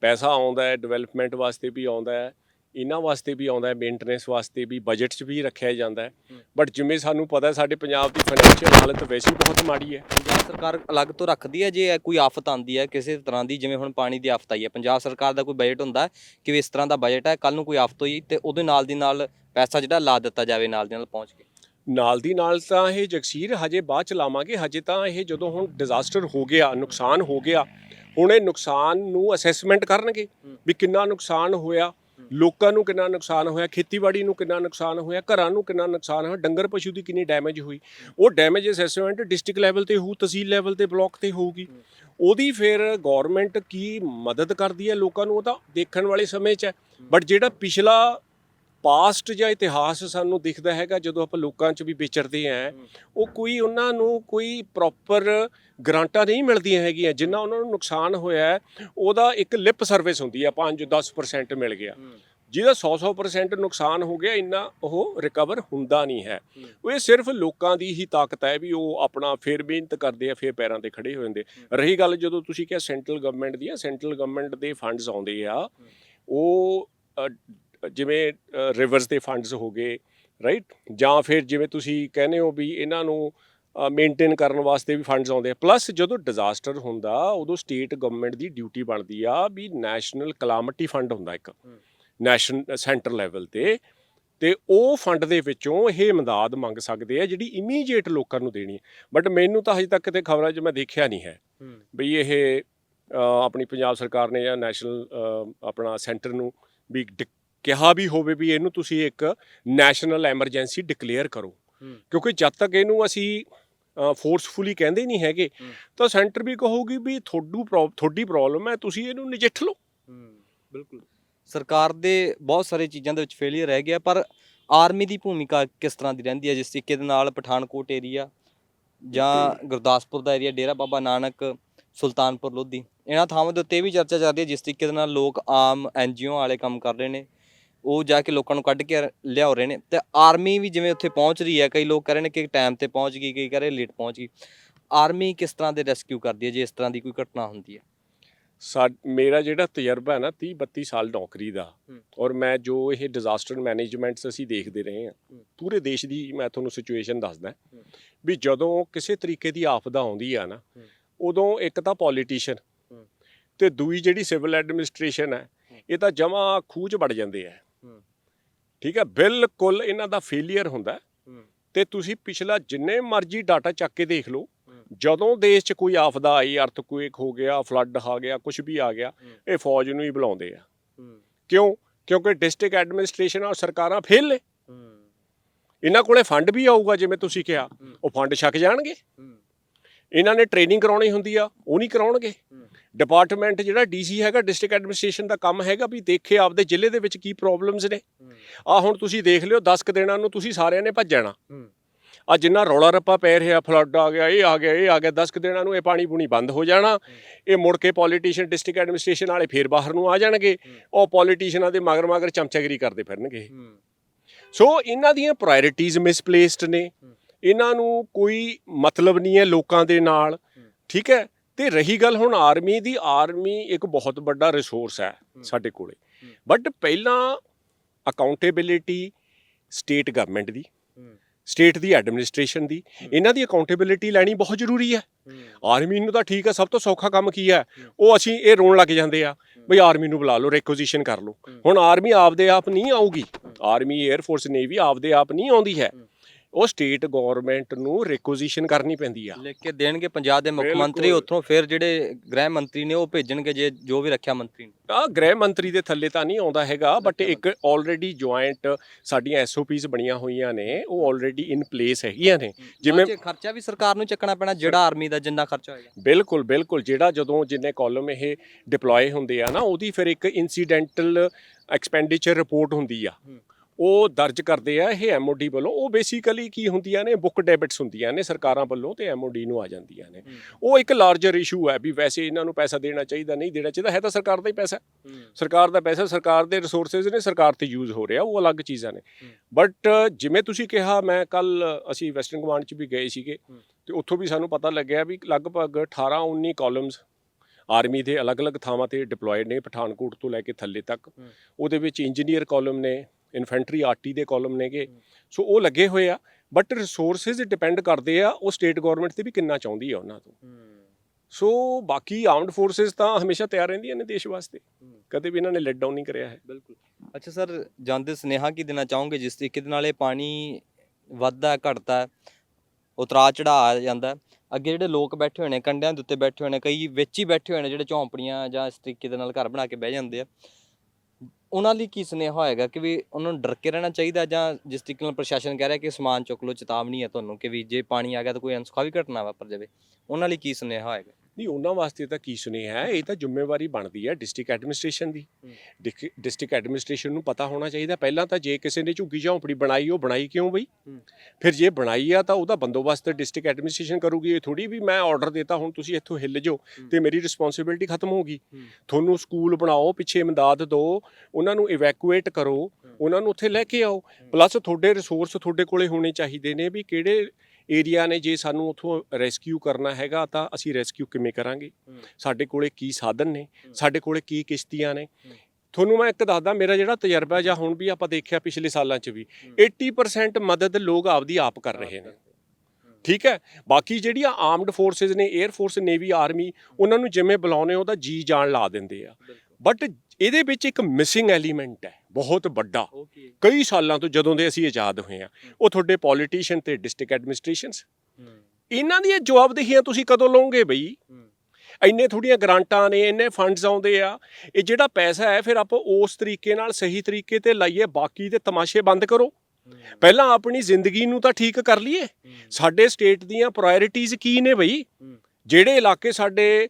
ਪੈਸਾ ਆਉਂਦਾ ਹੈ ਡਿਵੈਲਪਮੈਂਟ ਵਾਸਤੇ ਵੀ ਆਉਂਦਾ ਹੈ ਇਹਨਾਂ ਵਾਸਤੇ ਵੀ ਆਉਂਦਾ ਹੈ ਮੇਨਟੇਨੈਂਸ ਵਾਸਤੇ ਵੀ ਬਜਟ 'ਚ ਵੀ ਰੱਖਿਆ ਜਾਂਦਾ ਹੈ। ਬਟ ਜਿਵੇਂ ਸਾਨੂੰ ਪਤਾ ਸਾਡੇ ਪੰਜਾਬ ਦੀ ਫਾਈਨੈਂਸ਼ੀਅਲ ਹਾਲਤ ਵੈਸੇ ਹੀ ਬਹੁਤ ਮਾੜੀ ਹੈ। ਪੰਜਾਬ ਸਰਕਾਰ ਅਲੱਗ ਤੋਂ ਰੱਖਦੀ ਹੈ ਜੇ ਕੋਈ ਆਫਤ ਆਂਦੀ ਹੈ ਕਿਸੇ ਤਰ੍ਹਾਂ ਦੀ ਜਿਵੇਂ ਹੁਣ ਪਾਣੀ ਦੀ ਆਫਤ ਆਈ ਹੈ। ਪੰਜਾਬ ਸਰਕਾਰ ਦਾ ਕੋਈ ਬਜਟ ਹੁੰਦਾ ਹੈ ਕਿ ਇਸ ਤਰ੍ਹਾਂ ਦਾ ਬਜਟ ਹੈ ਕੱਲ ਨੂੰ ਕੋਈ ਆਫਤ ਹੋਈ ਤੇ ਉਹਦੇ ਨਾਲ ਦੀ ਨਾਲ ਪੈਸਾ ਜਿਹੜਾ ਲਾ ਦਿੱਤਾ ਜਾਵੇ ਨਾਲ ਦੀ ਨਾਲ ਪਹੁੰਚ ਕੇ। ਨਾਲ ਦੀ ਨਾਲ ਤਾਂ ਇਹ ਜਗਸੀਰ ਹਜੇ ਬਾਅਦ ਚ ਲਾਵਾਂਗੇ ਹਜੇ ਤਾਂ ਇਹ ਜਦੋਂ ਹੁਣ ਡਿਜ਼ਾਸਟਰ ਹੋ ਗਿਆ ਨੁਕਸਾਨ ਹੋ ਗਿਆ ਹੁਣ ਇਹ ਨੁਕਸਾਨ ਨੂੰ ਅਸੈਸਮੈਂਟ ਕਰਨਗੇ। ਵੀ ਕਿੰਨਾ ਨੁਕਸਾਨ ਹੋਇਆ ਲੋਕਾਂ ਨੂੰ ਕਿੰਨਾ ਨੁਕਸਾਨ ਹੋਇਆ ਖੇਤੀਬਾੜੀ ਨੂੰ ਕਿੰਨਾ ਨੁਕਸਾਨ ਹੋਇਆ ਘਰਾਂ ਨੂੰ ਕਿੰਨਾ ਨੁਕਸਾਨ ਹੋਇਆ ਡੰਗਰ ਪਸ਼ੂ ਦੀ ਕਿੰਨੀ ਡੈਮੇਜ ਹੋਈ। ਉਹ ਡੈਮੇਜ ਅਸੈਸਮੈਂਟ ਡਿਸਟ੍ਰਿਕਟ ਲੈਵਲ ਤੇ ਹੋਊ ਤਹਿਸੀਲ ਲੈਵਲ ਤੇ ਬਲਾਕ ਤੇ ਹੋਊਗੀ। ਉਹਦੀ ਫਿਰ ਗਵਰਨਮੈਂਟ ਕੀ ਮਦਦ ਕਰਦੀ ਹੈ ਲੋਕਾਂ ਨੂੰ ਉਹ ਤਾਂ ਦੇਖਣ ਵਾਲੇ ਸਮੇਂ 'ਚ ਹੈ। ਬਟ ਜਿਹੜਾ ਪਿਛਲਾ ਪਾਸਟ ਜਾਂ ਇਤਿਹਾਸ ਸਾਨੂੰ ਦਿਖਦਾ ਹੈਗਾ ਜਦੋਂ ਆਪਾਂ ਲੋਕਾਂ 'ਚ ਵੀ ਵਿਚਰਦੇ ਆਂ ਉਹ ਕੋਈ ਉਹਨਾਂ ਨੂੰ ਕੋਈ ਪ੍ਰੋਪਰ ਗ੍ਰਾਂਟਾਂ ਨਹੀਂ ਮਿਲਦੀਆਂ ਹੈਗੀਆਂ ਜਿੰਨਾ ਉਹਨਾਂ ਨੂੰ ਨੁਕਸਾਨ ਹੋਇਆ ਉਹਦਾ ਇੱਕ ਲਿਪ ਸਰਵਿਸ ਹੁੰਦੀ ਆ 5-10% ਮਿਲ ਗਿਆ। ਜਿਹਦਾ 100-100% ਨੁਕਸਾਨ ਹੋ ਗਿਆ ਇੰਨਾ ਉਹ ਰਿਕਵਰ ਹੁੰਦਾ ਨਹੀਂ ਹੈ। ਉਹ ਇਹ ਸਿਰਫ ਲੋਕਾਂ ਦੀ ਹੀ ਤਾਕਤ ਹੈ ਵੀ ਉਹ ਆਪਣਾ ਫੇਰ ਮਿਹਨਤ ਕਰਦੇ ਆ ਫੇਰ ਪੈਰਾਂ ਤੇ ਖੜੇ ਹੋ ਜਾਂਦੇ ਰਹੀ ਗੱਲ ਜਦੋਂ ਤੁਸੀਂ ਕਿਹਾ ਸੈਂਟਰਲ ਗਵਰਨਮੈਂਟ ਦੀ ਆ ਸੈਂਟਰਲ ਗਵਰਨਮੈਂਟ ਦੇ ਫੰਡਸ ਆਉਂਦੇ ਆ ਉਹ ਜਿਵੇਂ ਰਿਵਰਸ ਦੇ ਫੰਡਸ ਹੋ ਗਏ ਰਾਈਟ ਜਾਂ ਫਿਰ ਜਿਵੇਂ ਤੁਸੀਂ ਕਹਿੰਦੇ ਹੋ ਵੀ ਇਹਨਾਂ ਨੂੰ ਮੇਨਟੇਨ ਕਰਨ ਵਾਸਤੇ ਵੀ ਫੰਡਸ ਆਉਂਦੇ ਆ। ਪਲੱਸ ਜਦੋਂ ਡਿਜ਼ਾਸਟਰ ਹੁੰਦਾ ਉਦੋਂ ਸਟੇਟ ਗਵਰਨਮੈਂਟ ਦੀ ਡਿਊਟੀ ਬਣਦੀ ਆ ਵੀ ਨੈਸ਼ਨਲ ਕਲਾਮਿਟੀ ਫੰਡ ਹੁੰਦਾ ਇੱਕ। ਨੈਸ਼ਨਲ ਸੈਂਟਰ ਲੈਵਲ ਤੇ। ਤੇ ਉਹ ਫੰਡ ਦੇ ਵਿੱਚੋਂ ਇਹ ਇਮਦਾਦ ਮੰਗ ਸਕਦੇ ਆ ਜਿਹੜੀ ਇਮੀਡੀਏਟ ਲੋਕਾਂ ਨੂੰ ਦੇਣੀ ਹੈ। ਬਟ ਮੈਨੂੰ ਤਾਂ ਹਜੇ ਤੱਕ ਕਿਤੇ ਖਬਰਾਂ 'ਚ ਮੈਂ ਦੇਖਿਆ ਨਹੀਂ ਹੈ ਬਈ ਇਹ ਆਪਣੀ ਪੰਜਾਬ ਸਰਕਾਰ ਨੇ ਜਾਂ ਨੈਸ਼ਨਲ ਆਪਣਾ ਸੈਂਟਰ ਨੂੰ ਵੀ ਕਿਹਾ ਵੀ ਹੋਵੇ ਵੀ ਇਹਨੂੰ ਤੁਸੀਂ ਇੱਕ ਨੈਸ਼ਨਲ ਐਮਰਜੈਂਸੀ ਡਿਕਲੇਅਰ ਕਰੋ। ਕਿਉਂਕਿ ਜਦ ਤੱਕ ਇਹਨੂੰ ਅਸੀਂ ਫੋਰਸਫੁਲੀ ਕਹਿੰਦੇ ਨਹੀਂ ਹੈਗੇ। ਤਾਂ ਸੈਂਟਰ ਵੀ ਕਹੂਗੀ ਵੀ ਤੁਹਾਡੂ ਤੁਹਾਡੀ ਪ੍ਰੋਬਲਮ ਹੈ ਤੁਸੀਂ ਇਹਨੂੰ ਨਜਿੱਠ ਲਓ। ਬਿਲਕੁਲ। ਸਰਕਾਰ ਦੇ ਬਹੁਤ ਸਾਰੇ ਚੀਜ਼ਾਂ ਦੇ ਵਿੱਚ ਫੇਲਿਅਰ ਰਹਿ ਗਿਆ ਪਰ ਆਰਮੀ ਦੀ ਭੂਮਿਕਾ ਕਿਸ ਤਰ੍ਹਾਂ ਦੀ ਰਹਿੰਦੀ ਹੈ? ਜਿਸ ਤਰੀਕੇ ਦੇ ਨਾਲ ਪਠਾਨਕੋਟ ਏਰੀਆ ਜਾਂ ਗੁਰਦਾਸਪੁਰ ਦਾ ਏਰੀਆ ਡੇਰਾ ਬਾਬਾ ਨਾਨਕ ਸੁਲਤਾਨਪੁਰ ਲੋਧੀ ਇਹਨਾਂ ਥਾਵਾਂ ਦੇ ਉੱਤੇ ਇਹ ਵੀ ਚਰਚਾ ਚੱਲ ਰਹੀ ਹੈ ਜਿਸ ਤਰੀਕੇ ਦੇ ਨਾਲ ਲੋਕ ਆਮ ਐਨਜੀਓ ਵਾਲੇ ਕੰਮ ਕਰ ਰਹੇ ਨੇ। ਉਹ ਜਾ ਕੇ ਲੋਕਾਂ ਨੂੰ ਕੱਢ ਕੇ ਲਿਆਉ ਰਹੇ ਨੇ ਤੇ ਆਰਮੀ ਵੀ ਜਿਵੇਂ ਉੱਥੇ ਪਹੁੰਚ ਰਹੀ ਹੈ ਕਈ ਲੋਕ ਕਹਿ ਰਹੇ ਨੇ ਕਿ ਟਾਈਮ ਤੇ ਪਹੁੰਚ ਗਈ ਕਈ ਕਹਿ ਰਹੇ ਲੇਟ ਪਹੁੰਚ ਗਈ ਆਰਮੀ ਕਿਸ ਤਰ੍ਹਾਂ ਦੇ ਰੈਸਕਿਊ ਕਰਦੀ ਹੈ ਜੇ ਇਸ ਤਰ੍ਹਾਂ ਦੀ ਕੋਈ ਘਟਨਾ ਹੁੰਦੀ ਹੈ ਮੇਰਾ ਜਿਹੜਾ ਤਜਰਬਾ ਹੈ ਨਾ 30 32 ਸਾਲ ਨੌਕਰੀ ਦਾ। ਔਰ ਮੈਂ ਜੋ ਇਹ ਡਿਜ਼ਾਸਟਰ ਮੈਨੇਜਮੈਂਟਸ ਅਸੀਂ ਦੇਖਦੇ ਰਹੇ ਹਾਂ। ਪੂਰੇ ਦੇਸ਼ ਦੀ ਮੈਂ ਤੁਹਾਨੂੰ ਸਿਚੁਏਸ਼ਨ ਦੱਸਦਾ। ਵੀ ਜਦੋਂ ਕਿਸੇ ਤਰੀਕੇ ਦੀ ਆਫਦਾ ਆਉਂਦੀ ਆ ਨਾ। ਉਦੋਂ ਇੱਕ ਤਾਂ ਪੋਲੀਟੀਸ਼ੀਅਨ। ਤੇ ਦੂਈ ਜਿਹੜੀ ਸਿਵਲ ਐਡਮਿਨਿਸਟ੍ਰੇਸ਼ਨ ਹੈ। ਇਹ ਤਾਂ ਜਮਾ ਖੂਚ ਵੜ ਜਾਂਦੇ ਆ। ਠੀਕ ਹੈ ਬਿਲਕੁਲ ਇਹਨਾਂ ਦਾ ਫੇਲਿਅਰ ਹੁੰਦਾ। ਤੇ ਤੁਸੀਂ ਪਿਛਲਾ ਜਿੰਨੇ ਮਰਜ਼ੀ ਡਾਟਾ ਚੱਕ ਕੇ ਦੇਖ ਲਓ। ਜਦੋਂ ਦੇਸ਼ 'ਚ ਕੋਈ ਆਫਦਾ ਆਈ ਅਰਥਕੁਏਕ ਹੋ ਗਿਆ ਫਲੱਡ ਆ ਗਿਆ ਕੁਝ ਵੀ ਆ ਗਿਆ। ਇਹ ਫੌਜ ਨੂੰ ਹੀ ਬੁਲਾਉਂਦੇ ਆ ਕਿਉਂ ਕਿਉਂਕਿ ਡਿਸਟ੍ਰਿਕਟ ਐਡਮਿਨਿਸਟ੍ਰੇਸ਼ਨ ਔਰ ਸਰਕਾਰਾਂ ਫੇਲ ਨੇ ਇਹਨਾਂ ਕੋਲੇ ਫੰਡ ਵੀ ਆਊਗਾ ਜਿਵੇਂ ਤੁਸੀਂ ਕਿਹਾ। ਉਹ ਫੰਡ ਛਕ ਜਾਣਗੇ ਇਹਨਾਂ ਨੇ ਟ੍ਰੇਨਿੰਗ ਕਰਾਉਣੀ ਹੁੰਦੀ ਆ ਉਹ ਨਹੀਂ ਕਰਾਉਣਗੇ। ਡਿਪਾਰਟਮੈਂਟ ਜਿਹੜਾ ਡੀਸੀ ਹੈਗਾ ਡਿਸਟ੍ਰਿਕਟ ਐਡਮਿਨਿਸਟ੍ਰੇਸ਼ਨ ਦਾ ਕੰਮ ਹੈਗਾ ਵੀ ਦੇਖੇ ਆਪਦੇ ਜ਼ਿਲ੍ਹੇ ਦੇ ਵਿੱਚ ਕੀ ਪ੍ਰੋਬਲਮਸ ਨੇ। ਆ ਹੁਣ ਤੁਸੀਂ ਦੇਖ ਲਿਓ 10 ਕੁ ਦਿਨਾਂ ਨੂੰ ਤੁਸੀਂ ਸਾਰਿਆਂ ਨੇ ਭੱਜਣਾ। ਹੂੰ। ਆ ਜਿੰਨਾ ਰੌਲਾ ਰੱਪਾ ਪੈ ਰਿਹਾ ਫਲੱਡ ਆ ਗਿਆ ਇਹ ਆ ਗਿਆ ਇਹ ਆ ਗਿਆ 10 ਕੁ ਦਿਨਾਂ ਨੂੰ ਇਹ ਪਾਣੀ ਪੂਣੀ ਬੰਦ ਹੋ ਜਾਣਾ। ਇਹ ਮੁੜ ਕੇ ਪੋਲੀਟੀਸ਼ੀਅਨ ਡਿਸਟ੍ਰਿਕਟ ਐਡਮਿਨਿਸਟ੍ਰੇਸ਼ਨ ਵਾਲੇ ਫੇਰ ਬਾਹਰ ਨੂੰ ਆ ਜਾਣਗੇ। ਉਹ ਪੋਲੀਟੀਸ਼ੀਅਨਾਂ ਦੇ ਮਗਰ ਮਗਰ ਚਮਚਾਗਰੀ ਕਰਦੇ ਫਿਰਨਗੇ। ਸੋ ਇਹਨਾਂ ਦੀਆਂ ਪ੍ਰਾਇੋਰਟੀਜ਼ ਮਿਸਪਲੇਸਡ ਨੇ। ਇਹਨਾਂ ਨੂੰ ਕੋਈ ਮਤਲਬ ਨਹੀਂ ਹੈ ਲੋਕਾਂ ਦੇ ਨਾਲ। ਠੀਕ ਹੈ? ਤੇ ਰਹੀ ਗੱਲ ਹੁਣ ਆਰਮੀ ਦੀ ਆਰਮੀ ਇੱਕ ਬਹੁਤ ਵੱਡਾ ਰਿਸੋਰਸ ਹੈ। ਸਾਡੇ ਕੋਲੇ। ਬਟ ਪਹਿਲਾਂ ਅਕਾਊਂਟੇਬਿਲਿਟੀ ਸਟੇਟ ਗਵਰਨਮੈਂਟ ਦੀ ਸਟੇਟ ਦੀ ਐਡਮਿਨਿਸਟ੍ਰੇਸ਼ਨ ਦੀ। ਇਹਨਾਂ ਦੀ ਅਕਾਊਂਟੇਬਿਲਿਟੀ ਲੈਣੀ ਬਹੁਤ ਜ਼ਰੂਰੀ ਹੈ ਆਰਮੀ ਨੂੰ ਤਾਂ ਠੀਕ ਹੈ ਸਭ ਤੋਂ ਸੌਖਾ ਕੰਮ ਕੀ ਹੈ। ਉਹ ਅਸੀਂ ਇਹ ਰੋਣ ਲੱਗ ਜਾਂਦੇ ਆ ਬਈ ਆਰਮੀ ਨੂੰ ਬੁਲਾ ਲਓ ਰਿਕੁਜੀਸ਼ਨ ਕਰ ਲਓ। ਹੁਣ ਆਰਮੀ ਆਪਦੇ ਆਪ ਨਹੀਂ ਆਊਗੀ ਆਰਮੀ 에ਅਰ ਫੋਰਸ ਨੇਵੀ ਆਪਦੇ ਆਪ ਨਹੀਂ ਆਉਂਦੀ ਹੂੰ। ਉਹ ਸਟੇਟ ਗਵਰਨਮੈਂਟ ਨੂੰ ਰਿਕੁਜੀਸ਼ਨ ਕਰਨੀ ਪੈਂਦੀ ਆ। ਲਿਖ ਕੇ ਦੇਣਗੇ ਪੰਜਾਬ ਦੇ ਮੁੱਖ। ਮੰਤਰੀ ਉੱਥੋਂ ਫਿਰ ਜਿਹੜੇ ਗ੍ਰਹਿ ਮੰਤਰੀ ਨੇ ਉਹ ਭੇਜਣਗੇ ਜੇ ਜੋ ਵੀ ਰੱਖਿਆ ਮੰਤਰੀ ਨੇ। ਆ ਗ੍ਰਹਿ ਮੰਤਰੀ ਦੇ ਥੱਲੇ ਤਾਂ ਨਹੀਂ ਆਉਂਦਾ ਹੈਗਾ ਬਟ ਇੱਕ ਆਲਰੇਡੀ ਜੁਆਇੰਟ ਸਾਡੀਆਂ ਐਸਓਪੀਸ ਬਣੀਆਂ ਹੋਈਆਂ ਨੇ ਉਹ ਆਲਰੇਡੀ ਇਨ ਪਲੇਸ ਹੈਗੀਆਂ ਨੇ। ਜਿਵੇਂ- ਖਰਚਾ ਵੀ ਸਰਕਾਰ ਨੂੰ ਚੱਕਣਾ ਪੈਣਾ ਜਿਹੜਾ ਆਰਮੀ ਦਾ ਜਿੰਨਾ ਖਰਚਾ ਹੋਏਗਾ। ਬਿਲਕੁਲ ਬਿਲਕੁਲ। ਜਿਹੜਾ ਜਦੋਂ ਜਿੰਨੇ ਕਾਲਮ ਇਹ ਡਿਪਲੋਏ ਹੁੰਦੇ ਆ ਨਾ ਉਹਦੀ ਫਿਰ ਇੱਕ ਇਨਸੀਡੈਂਟਲ ਐਕਸਪੈਂਡੀਚਰ ਰਿਪੋਰਟ ਹੁੰਦੀ ਆ। ਉਹ ਦਰਜ ਕਰਦੇ ਆ ਇਹ ਐਮਓਡੀ ਵੱਲੋਂ। ਉਹ ਬੇਸਿਕਲੀ ਕੀ ਹੁੰਦੀਆਂ ਨੇ ਬੁੱਕ ਡੈਬਿਟਸ ਹੁੰਦੀਆਂ ਨੇ ਸਰਕਾਰਾਂ ਵੱਲੋਂ ਤੇ ਐਮਓਡੀ ਨੂੰ ਆ ਜਾਂਦੀਆਂ ਨੇ। ਉਹ ਇੱਕ ਲਾਰਜਰ ਇਸ਼ੂ ਹੈ ਵੀ ਵੈਸੇ ਇਹਨਾਂ ਨੂੰ ਪੈਸਾ ਦੇਣਾ ਚਾਹੀਦਾ ਨਹੀਂ ਦੇਣਾ ਚਾਹੀਦਾ ਹੈ ਤਾਂ ਸਰਕਾਰ ਦਾ ਹੀ ਪੈਸਾ। ਸਰਕਾਰ ਦਾ ਪੈਸਾ ਸਰਕਾਰ ਦੇ ਰਿਸੋਰਸਸ ਨੇ ਸਰਕਾਰ ਤੇ ਯੂਜ਼ ਹੋ ਰਿਹਾ ਉਹ ਅਲੱਗ ਚੀਜ਼ਾਂ ਨੇ। ਬਟ ਜਿਵੇਂ ਤੁਸੀਂ ਕਿਹਾ ਮੈਂ ਕੱਲ ਅਸੀਂ ਵੈਸਟਰਨ ਕਮਾਂਡ 'ਚ ਵੀ ਗਏ ਸੀਗੇ। ਤੇ ਉੱਥੋਂ ਵੀ ਸਾਨੂੰ ਪਤਾ ਲੱਗਿਆ ਵੀ ਲਗਭਗ 18 19 ਕਾਲਮਸ ਆਰਮੀ ਦੇ ਅਲੱਗ-ਅਲੱਗ ਥਾਵਾਂ ਤੇ ਡਿਪਲੋਇਡ ਨੇ ਪਠਾਨਕੋਟ ਤੋਂ ਲੈ ਕੇ ਥੱਲੇ ਤੱਕ। ਉਹਦੇ ਵਿੱਚ ਇੰਜੀਨੀਅਰ ਕਾਲਮ ਨੇ ਇਨਫੈਂਟਰੀ ਆਰਟੀ ਦੇ ਕਾਲਮ ਨੇਗੇ। ਸੋ ਉਹ ਲੱਗੇ ਹੋਏ ਆ ਬਟ ਰਿਸੋਰਸਸ ਡਿਪੈਂਡ ਕਰਦੇ ਆ ਉਹ ਸਟੇਟ ਗਵਰਨਮੈਂਟ ਤੇ ਵੀ ਕਿੰਨਾ ਚਾਹੁੰਦੀ ਆ ਉਹਨਾਂ ਤੋਂ। ਸੋ ਬਾਕੀ ਆਰਮਡ ਫੋਰਸਸ ਤਾਂ ਹਮੇਸ਼ਾ ਤਿਆਰ ਰਹਿੰਦੀਆਂ ਨੇ ਦੇਸ਼ ਵਾਸਤੇ। ਕਦੇ ਵੀ ਇਹਨਾਂ ਨੇ ਲੈਟ ਡਾਊਨ ਨਹੀਂ ਕਰਿਆ ਹੈ। ਬਿਲਕੁਲ। ਅੱਛਾ ਸਰ ਜਾਂਦੇ ਸੁਨੇਹਾ ਕੀ ਦੇਣਾ ਚਾਹੋਗੇ ਜਿਸ ਤਰੀਕੇ ਦੇ ਨਾਲ ਇਹ ਪਾਣੀ ਵੱਧਦਾ ਘਟਦਾ ਉਤਰਾ ਚੜਾ ਆ ਜਾਂਦਾ। ਅੱਗੇ ਜਿਹੜੇ ਲੋਕ ਬੈਠੇ ਹੋਏ ਨੇ ਕੰਡਿਆਂ ਦੇ ਉੱਤੇ ਬੈਠੇ ਹੋਏ ਨੇ ਕਈ ਵਿੱਚ ਹੀ ਬੈਠੇ ਹੋਏ ਨੇ ਜਿਹੜੇ ਝੌਂਪੜੀਆਂ ਜਾਂ ਇਸ ਤਰੀਕੇ ਦੇ ਨਾਲ ਘਰ ਬਣਾ ਕੇ ਬਹਿ ਜਾਂਦੇ ਆ। ਉਹਨਾਂ ਲਈ ਕੀ ਸੁਨੇਹਾ ਹੋਏਗਾ ਕਿ ਵੀ ਉਹਨਾਂ ਨੂੰ ਡਰ ਕੇ ਰਹਿਣਾ ਚਾਹੀਦਾ ਜਾਂ ਜਿਸ ਤਰੀਕੇ ਨਾਲ ਪ੍ਰਸ਼ਾਸਨ ਕਹਿ ਰਿਹਾ ਕਿ ਸਮਾਨ ਚੁੱਕ ਲਓ, ਚੇਤਾਵਨੀ ਹੈ ਤੁਹਾਨੂੰ ਕਿ ਵੀ ਜੇ ਪਾਣੀ ਆ ਗਿਆ ਤਾਂ ਕੋਈ ਅਨਸੁਖਾਵੀ ਘਟਨਾ ਵਾਪਰ ਜਾਵੇ, ਉਹਨਾਂ ਲਈ ਕੀ ਸੁਨੇਹਾ ਹੋਏਗਾ? ਨਹੀਂ ਉਹਨਾਂ ਵਾਸਤੇ ਤਾਂ ਕੀ ਸੁਨੇਹਾ ਹੈ? ਇਹ ਤਾਂ ਜ਼ਿੰਮੇਵਾਰੀ ਬਣਦੀ ਹੈ ਡਿਸਟ੍ਰਿਕਟ ਐਡਮਿਨਿਸਟ੍ਰੇਸ਼ਨ ਦੀ। ਡਿਸਟ੍ਰਿਕਟ ਐਡਮਿਨਿਸਟ੍ਰੇਸ਼ਨ ਨੂੰ ਪਤਾ ਹੋਣਾ ਚਾਹੀਦਾ। ਪਹਿਲਾਂ ਤਾਂ ਜੇ ਕਿਸੇ ਨੇ ਝੁੱਗੀ ਝੌਂਪੜੀ ਬਣਾਈ ਉਹ ਬਣਾਈ ਕਿਉਂ ਬਈ। ਫਿਰ ਜੇ ਬਣਾਈ ਆ ਤਾਂ ਉਹਦਾ ਬੰਦੋਬਸਤ ਡਿਸਟ੍ਰਿਕਟ ਐਡਮਿਨਿਸਟ੍ਰੇਸ਼ਨ ਕਰੂਗੀ। ਇਹ ਥੋੜੀ ਵੀ ਮੈਂ ਆਰਡਰ ਦਿੱਤਾ ਹੁਣ ਤੁਸੀਂ ਇੱਥੋਂ ਹਿੱਲ ਜਾਓ। ਤੇ ਮੇਰੀ ਰਿਸਪੌਂਸਿਬਿਲਟੀ ਖਤਮ ਹੋ ਗਈ। ਤੁਹਾਨੂੰ ਸਕੂਲ ਬਣਾਓ ਪਿੱਛੇ ਇਮਦਾਦ ਦਿਓ ਉਹਨਾਂ ਨੂੰ ਇਵੈਕੂਏਟ ਕਰੋ ਉਹਨਾਂ ਨੂੰ ਉੱਥੇ ਲੈ ਕੇ ਆਓ। ਪਲੱਸ ਤੁਹਾਡੇ ਰਿਸੋਰਸ ਤੁਹਾਡੇ ਕੋਲੇ ਹੋਣੇ ਚਾਹੀਦੇ ਨੇ ਵੀ ਕਿਹੜੇ ਏਰੀਆ ਨੇ ਜੇ ਸਾਨੂੰ ਉੱਥੋਂ ਰੈਸਕਿਊ ਕਰਨਾ ਹੈਗਾ ਤਾਂ ਅਸੀਂ ਰੈਸਕਿਊ ਕਿਵੇਂ ਕਰਾਂਗੇ। ਸਾਡੇ ਕੋਲੇ ਕੀ ਸਾਧਨ ਨੇ। ਸਾਡੇ ਕੋਲੇ ਕੀ ਕਿਸ਼ਤੀਆਂ ਨੇ। ਤੁਹਾਨੂੰ ਮੈਂ ਇੱਕ ਦੱਸਦਾ ਮੇਰਾ ਜਿਹੜਾ ਤਜਰਬਾ ਜਾਂ ਹੁਣ ਵੀ ਆਪਾਂ ਦੇਖਿਆ ਪਿਛਲੇ ਸਾਲਾਂ 'ਚ ਵੀ ਹੂੰ। 80% ਮਦਦ ਲੋਕ ਆਪਦੀ ਆਪ ਕਰ ਰਹੇ ਨੇ। ਠੀਕ ਹੈ? ਬਾਕੀ ਜਿਹੜੀਆਂ ਆਰਮਡ ਫੋਰਸਸ ਨੇ 에ਅਰ ਫੋਰਸ ਨੇਵੀ ਆਰਮੀ ਉਹਨਾਂ ਨੂੰ ਜਿਵੇਂ ਬੁਲਾਉਣੇ ਉਹਦਾ ਜੀ ਜਾਨ ਲਾ ਦਿੰਦੇ ਆ। ਬਟ ਇਹਦੇ ਵਿੱਚ ਇੱਕ ਮਿਸਿੰਗ ਐਲੀਮੈਂਟ ਹੈ। ਬਹੁਤ ਵੱਡਾ। ਕਈ ਸਾਲਾਂ ਤੋਂ ਜਦੋਂ ਦੇ ਅਸੀਂ ਆਜ਼ਾਦ ਹੋਏ ਆ ਉਹ ਤੁਹਾਡੇ ਪੋਲੀਟੀਸ਼ੀਅਨ ਤੇ ਡਿਸਟ੍ਰਿਕਟ ਐਡਮਿਨਿਸਟ੍ਰੇਸ਼ਨਸ ਇਹਨਾਂ ਦੀਆਂ ਜਵਾਬਦੇਹੀਆਂ ਤੁਸੀਂ ਕਦੋਂ ਲਓਗੇ ਬਈ? ਇੰਨੇ ਥੋੜੀਆਂ ਗ੍ਰਾਂਟਾਂ ਨੇ ਇੰਨੇ ਫੰਡਸ ਆਉਂਦੇ ਆ। ਇਹ ਜਿਹੜਾ ਪੈਸਾ ਹੈ ਫਿਰ ਆਪਾਂ ਉਸ ਤਰੀਕੇ ਨਾਲ ਸਹੀ ਤਰੀਕੇ ਤੇ ਲਾਈਏ ਬਾਕੀ ਦੇ ਤਮਾਸ਼ੇ ਬੰਦ ਕਰੋ। ਪਹਿਲਾਂ ਆਪਣੀ ਜ਼ਿੰਦਗੀ ਨੂੰ ਤਾਂ ਠੀਕ ਕਰ ਲਈਏ। ਸਾਡੇ ਸਟੇਟ ਦੀਆਂ ਪ੍ਰਾਇੋਰਟੀਜ਼ ਕੀ ਨੇ ਬਈ। ਜਿਹੜੇ ਇਲਾਕੇ ਸਾਡੇ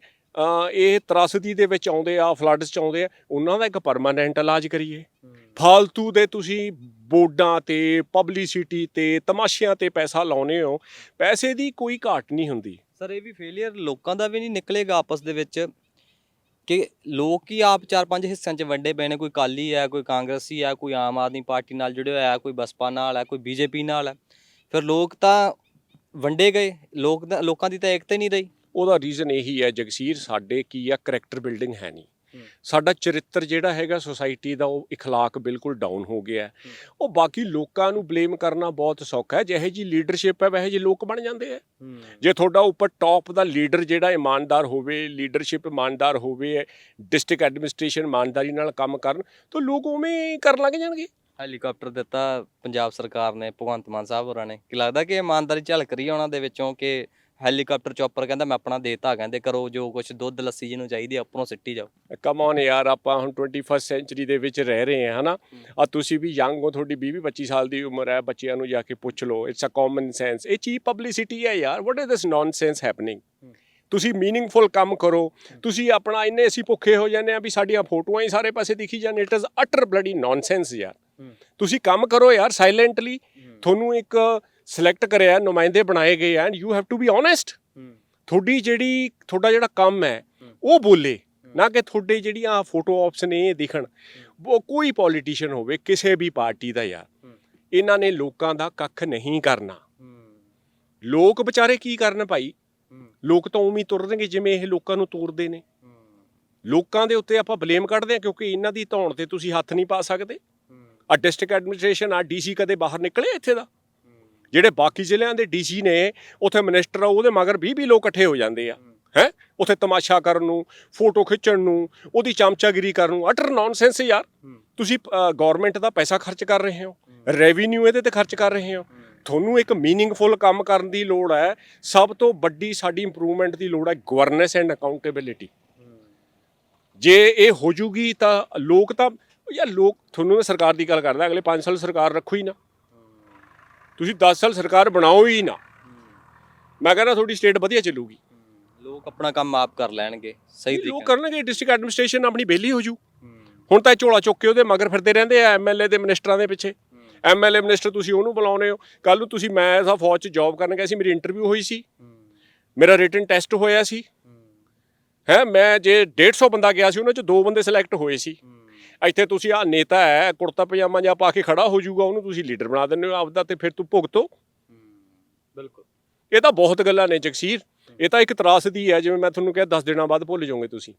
ਇਹ ਤਰਾਸਦੀ ਦੇ ਵਿੱਚ ਆਉਂਦੇ ਆ ਫਲੱਡਸ ਚ ਆਉਂਦੇ ਆ ਉਹਨਾਂ ਦਾ ਇੱਕ ਪਰਮਾਨੈਂਟ ਇਲਾਜ ਕਰੀਏ। ਫਾਲਤੂ ਦੇ ਤੁਸੀਂ ਬੋਰਡਾਂ ਤੇ ਪਬਲਿਸਿਟੀ ਤੇ ਤਮਾਸ਼ਿਆਂ ਤੇ ਪੈਸਾ ਲਾਉਨੇ ਹੋ ਪੈਸੇ ਦੀ ਕੋਈ ਘਾਟ ਨਹੀਂ ਹੁੰਦੀ। ਸਰ ਇਹ ਵੀ ਫੇਲਿਅਰ ਲੋਕਾਂ ਦਾ ਵੀ ਨਹੀਂ ਨਿਕਲੇਗਾ ਆਪਸ ਦੇ ਵਿੱਚ ਕਿ ਲੋਕ ਹੀ ਆਪ ਚਾਰ ਪੰਜ ਹਿੱਸਿਆਂ 'ਚ ਵੰਡੇ ਪਏ ਨੇ ਕੋਈ ਕਾਲੀ ਹੈ ਕੋਈ ਕਾਂਗਰਸੀ ਹੈ ਕੋਈ ਆਮ ਆਦਮੀ ਪਾਰਟੀ ਨਾਲ ਜੁੜਿਆ ਹੋਇਆ ਹੈ ਕੋਈ ਬਸਪਾ ਨਾਲ ਹੈ ਕੋਈ ਬੀਜੇਪੀ ਨਾਲ ਹੈ। ਫਿਰ ਲੋਕ ਤਾਂ ਵੰਡੇ ਗਏ ਲੋਕ ਲੋਕਾਂ ਦੀ ਤਾਂ ਏਕਤਾ ਨਹੀਂ ਰਹੀ। ਉਹਦਾ ਰੀਜ਼ਨ ਇਹੀ ਹੈ ਜਗਸੀਰ ਸਾਡੇ ਕੀ ਆ ਕਰੈਕਟਰ ਬਿਲਡਿੰਗ ਹੈ ਨਹੀਂ ਸਾਡਾ ਚਰਿੱਤਰ ਜਿਹੜਾ ਹੈਗਾ ਸੋਸਾਇਟੀ ਦਾ ਉਹ اخلاق ਬਿਲਕੁਲ ਡਾਊਨ ਹੋ ਗਿਆ ਹੈ। ਉਹ ਬਾਕੀ ਲੋਕਾਂ ਨੂੰ ਬਲੇਮ ਕਰਨਾ ਬਹੁਤ ਸੌਖਾ ਹੈ ਜਿਹੇ ਜੀ ਲੀਡਰਸ਼ਿਪ ਹੈ ਵਹੇ ਜੀ ਲੋਕ ਬਣ ਜਾਂਦੇ ਆ ਜੇ ਤੁਹਾਡਾ ਉੱਪਰ ਟੌਪ ਦਾ ਲੀਡਰ ਜਿਹੜਾ ਇਮਾਨਦਾਰ ਹੋਵੇ ਲੀਡਰਸ਼ਿਪ ਇਮਾਨਦਾਰ ਹੋਵੇ ਡਿਸਟ੍ਰਿਕਟ ਐਡਮਿਨਿਸਟ੍ਰੇਸ਼ਨ ਇਮਾਨਦਾਰੀ ਨਾਲ ਕੰਮ ਕਰਨ ਤਾਂ ਲੋਕ ਉਵੇਂ ਹੀ ਕਰਨ ਲੱਗ ਜਾਣਗੇ ਹੈਲੀਕਾਪਟਰ ਦਿੱਤਾ ਪੰਜਾਬ ਸਰਕਾਰ ਨੇ ਭਗਵੰਤ ਮਾਨ ਸਾਹਿਬ ਹੋਰਾਂ ਨੇ ਕੀ ਲੱਗਦਾ ਕਿ ਇਮਾਨਦਾਰੀ ਝਲਕ ਰਹੀ ਹੈ ਉਹਨਾਂ ਦੇ ਵਿੱਚੋਂ ਕਿ ਹੈਲੀਕਾਪਟਰ ਚੌਪਰ ਕਹਿੰਦਾ ਮੈਂ ਆਪਣਾ ਦੇਤਾ ਕਹਿੰਦੇ ਕਰੋ ਜੋ ਕੁਝ ਦੁੱਧ ਲੱਸੀ ਜਿਹਨੂੰ ਚਾਹੀਦੀ ਆ, ਉੱਪਰੋਂ ਸਿੱਟੀ ਜਾਓ। ਕਮ ਔਨ ਯਾਰ ਆਪਾਂ ਹੁਣ 21st ਸੈਂਚਰੀ ਦੇ ਵਿੱਚ ਰਹਿ ਰਹੇ ਹਾਂ ਹਨਾ? ਆ ਤੁਸੀਂ ਵੀ ਯੰਗ ਹੋ ਤੁਹਾਡੀ 20 25 ਸਾਲ ਦੀ ਉਮਰ ਹੈ ਬੱਚਿਆਂ ਨੂੰ ਜਾ ਕੇ ਪੁੱਛ ਲਓ ਇਟਸ ਅ ਕਾਮਨ ਸੈਂਸ ਇਹ ਚੀਪ ਪਬਲਿਸਿਟੀ ਹੈ ਯਾਰ what is this nonsense happening ਤੁਸੀਂ ਮੀਨਿੰਗਫੁਲ ਕੰਮ ਕਰੋ ਤੁਸੀਂ ਆਪਣਾ ਇੰਨੇ ਅਸੀਂ ਭੁੱਖੇ ਹੋ ਜਾਂਦੇ ਆ ਵੀ ਸਾਡੀਆਂ ਫੋਟੋਆਂ ਹੀ ਸਾਰੇ ਪਾਸੇ ਦਿਖੀ ਜਾਣ it is utter bloody nonsense ਯਾਰ। ਤੁਸੀਂ ਕੰਮ ਕਰੋ ਯਾਰ ਸਾਇਲੈਂਟਲੀ ਤੁਹਾਨੂੰ ਇੱਕ ਸਿਲੈਕਟ ਕਰਿਆ ਨੁਮਾਇੰਦੇ ਬਣਾਏ ਗਏ and you have to be honest ਤੁਹਾਡੀ ਜਿਹੜੀ ਤੁਹਾਡਾ ਜਿਹੜਾ ਕੰਮ ਹੈ ਉਹ ਬੋਲੇ ਨਾ ਕਿ ਤੁਹਾਡੇ ਜਿਹੜੀਆਂ ਫੋਟੋ ਆਪਸ ਨੇ ਇਹ ਦਿਖਣ। ਉਹ ਕੋਈ ਪੋਲੀਟੀਸ਼ੀਅਨ ਹੋਵੇ ਕਿਸੇ ਵੀ ਪਾਰਟੀ ਦਾ ਯਾਰ ਇਹਨਾਂ ਨੇ ਲੋਕਾਂ ਦਾ ਕੱਖ ਨਹੀਂ ਕਰਨਾ। ਲੋਕ ਵਿਚਾਰੇ ਕੀ ਕਰਨ ਭਾਈ? ਲੋਕ ਤਾਂ ਉਵੇਂ ਤੁਰਨਗੇ ਜਿਵੇਂ ਇਹ ਲੋਕਾਂ ਨੂੰ ਤੋਰਦੇ ਨੇ। ਲੋਕਾਂ ਦੇ ਉੱਤੇ ਆਪਾਂ ਬਲੇਮ ਕੱਢਦੇ ਆ ਕਿਉਂਕਿ ਇਹਨਾਂ ਦੀ ਧੌਣ ਤੇ ਤੁਸੀਂ ਹੱਥ ਨਹੀਂ ਪਾ ਸਕਦੇ। ਆ ਡਿਸਟ੍ਰਿਕਟ ਐਡਮਿਨਿਸਟ੍ਰੇਸ਼ਨ ਆ ਡੀਸੀ ਕਦੇ ਬਾਹਰ ਨਿਕਲੇ ਇੱਥੇ ਦਾ? ਜਿਹੜੇ ਬਾਕੀ ਜ਼ਿਲ੍ਹਿਆਂ ਦੇ ਡੀਸੀ ਨੇ ਉੱਥੇ ਮਿਨਿਸਟਰ ਆ ਉਹਦੇ ਮਗਰ 20 20 ਲੋਕ ਇਕੱਠੇ ਹੋ ਜਾਂਦੇ ਆ। ਹੈ? ਉੱਥੇ ਤਮਾਸ਼ਾ ਕਰਨ ਨੂੰ ਫੋਟੋ ਖਿੱਚਣ ਨੂੰ ਉਹਦੀ ਚਮਚਾਗਿਰੀ ਕਰਨ ਨੂੰ ਅਟਰ ਨੌਨਸੈਂਸ ਯਾਰ। ਤੁਸੀਂ ਗਵਰਨਮੈਂਟ ਦਾ ਪੈਸਾ ਖਰਚ ਕਰ ਰਹੇ ਹੋ। ਰੈਵਨਿਊ ਇਹਦੇ ਤੇ ਖਰਚ ਕਰ ਰਹੇ ਹੋ। ਤੁਹਾਨੂੰ ਇੱਕ ਮੀਨਿੰਗਫੁਲ ਕੰਮ ਕਰਨ ਦੀ ਲੋੜ ਹੈ। ਸਭ ਤੋਂ ਵੱਡੀ ਸਾਡੀ ਇੰਪਰੂਵਮੈਂਟ ਦੀ ਲੋੜ ਹੈ ਗਵਰਨੈਂਸ ਐਂਡ ਅਕਾਊਂਟੇਬਿਲਿਟੀ ਜੇ ਇਹ ਹੋ ਜੂਗੀ ਤਾਂ ਲੋਕ ਤਾਂ ਯਾਰ ਲੋਕ ਤੁਹਾਨੂੰ ਮੈਂ ਸਰਕਾਰ ਦੀ ਗੱਲ ਕਰਦਾ ਅਗਲੇ 5 ਸਾਲ ਸਰਕਾਰ ਰੱਖੋ ਹੀ ਨਾ। ਤੁਸੀਂ 10 ਸਾਲ ਸਰਕਾਰ ਬਣਾਓ ਹੀ ਨਾ। ਮੈਂ ਕਹਿੰਦਾ ਤੁਹਾਡੀ ਸਟੇਟ ਵਧੀਆ ਚੱਲੂਗੀ। ਲੋਕ ਆਪਣਾ ਕੰਮ ਆਪ ਕਰ ਲੈਣਗੇ ਸਹੀ ਲੋਕ ਤਰੀਕੇ ਕਰਨਗੇ ਡਿਸਟ੍ਰਿਕਟ ਐਡਮਿਨਿਸਟ੍ਰੇਸ਼ਨ ਆਪਣੀ ਬੇਲੀ ਹੋ ਜੂ। ਹੁਣ ਤਾਂ ਇਹ ਝੋਲਾ ਚੁੱਕ ਕੇ ਉਹਦੇ ਮਗਰ ਫਿਰਦੇ ਰਹਿੰਦੇ ਆ ਐਮਐਲਏ ਦੇ ਮਿਨਿਸਟਰਾਂ ਦੇ ਪਿੱਛੇ। ਐਮਐਲਏ ਮਿਨਿਸਟਰ ਤੁਸੀਂ ਉਹਨੂੰ ਬੁਲਾਉਨੇ ਹੋ। ਕੱਲ ਨੂੰ ਤੁਸੀਂ ਮੈਂ ਐਸਾ ਫੌਜ 'ਚ ਜੌਬ ਕਰਨ ਗਿਆ ਸੀ ਮੇਰੀ ਇੰਟਰਵਿਊ ਹੋਈ ਸੀ। ਮੇਰਾ ਰਿਟਨ ਟੈਸਟ ਹੋਇਆ ਸੀ। ਹੈ। ਮੈਂ ਜੇ 150 ਬੰਦਾ ਗਿਆ ਸੀ ਉਹਨਾਂ 'ਚ ਦੋ ਬੰਦੇ ਸਿਲੈਕਟ ਹੋਏ ਸੀ। ਇੱਥੇ ਤੁਸੀਂ ਆ ਨੇਤਾ ਹੈ ਕੁੜਤਾ ਪਜਾਮਾ ਜਾਂ ਪਾ ਕੇ ਖੜਾ ਹੋ ਜਾਊਗਾ ਉਹਨੂੰ ਤੁਸੀਂ ਲੀਡਰ ਬਣਾ ਦਿੰਦੇ ਹੋ ਆਪਦਾ ਤੇ ਫਿਰ ਤੂੰ ਭੁਗਤੋ। ਬਿਲਕੁਲ। ਇਹ ਤਾਂ ਬਹੁਤ ਗੱਲਾਂ ਨੇ ਜਗਸੀਰ। ਇਹ ਤਾਂ ਇੱਕ ਤਰਾਸਦੀ ਹੈ ਜਿਵੇਂ ਮੈਂ ਤੁਹਾਨੂੰ ਕਿਹਾ 10 ਦਿਨਾਂ ਬਾਅਦ ਭੁੱਲ ਜਾਓਗੇ ਤੁਸੀਂ।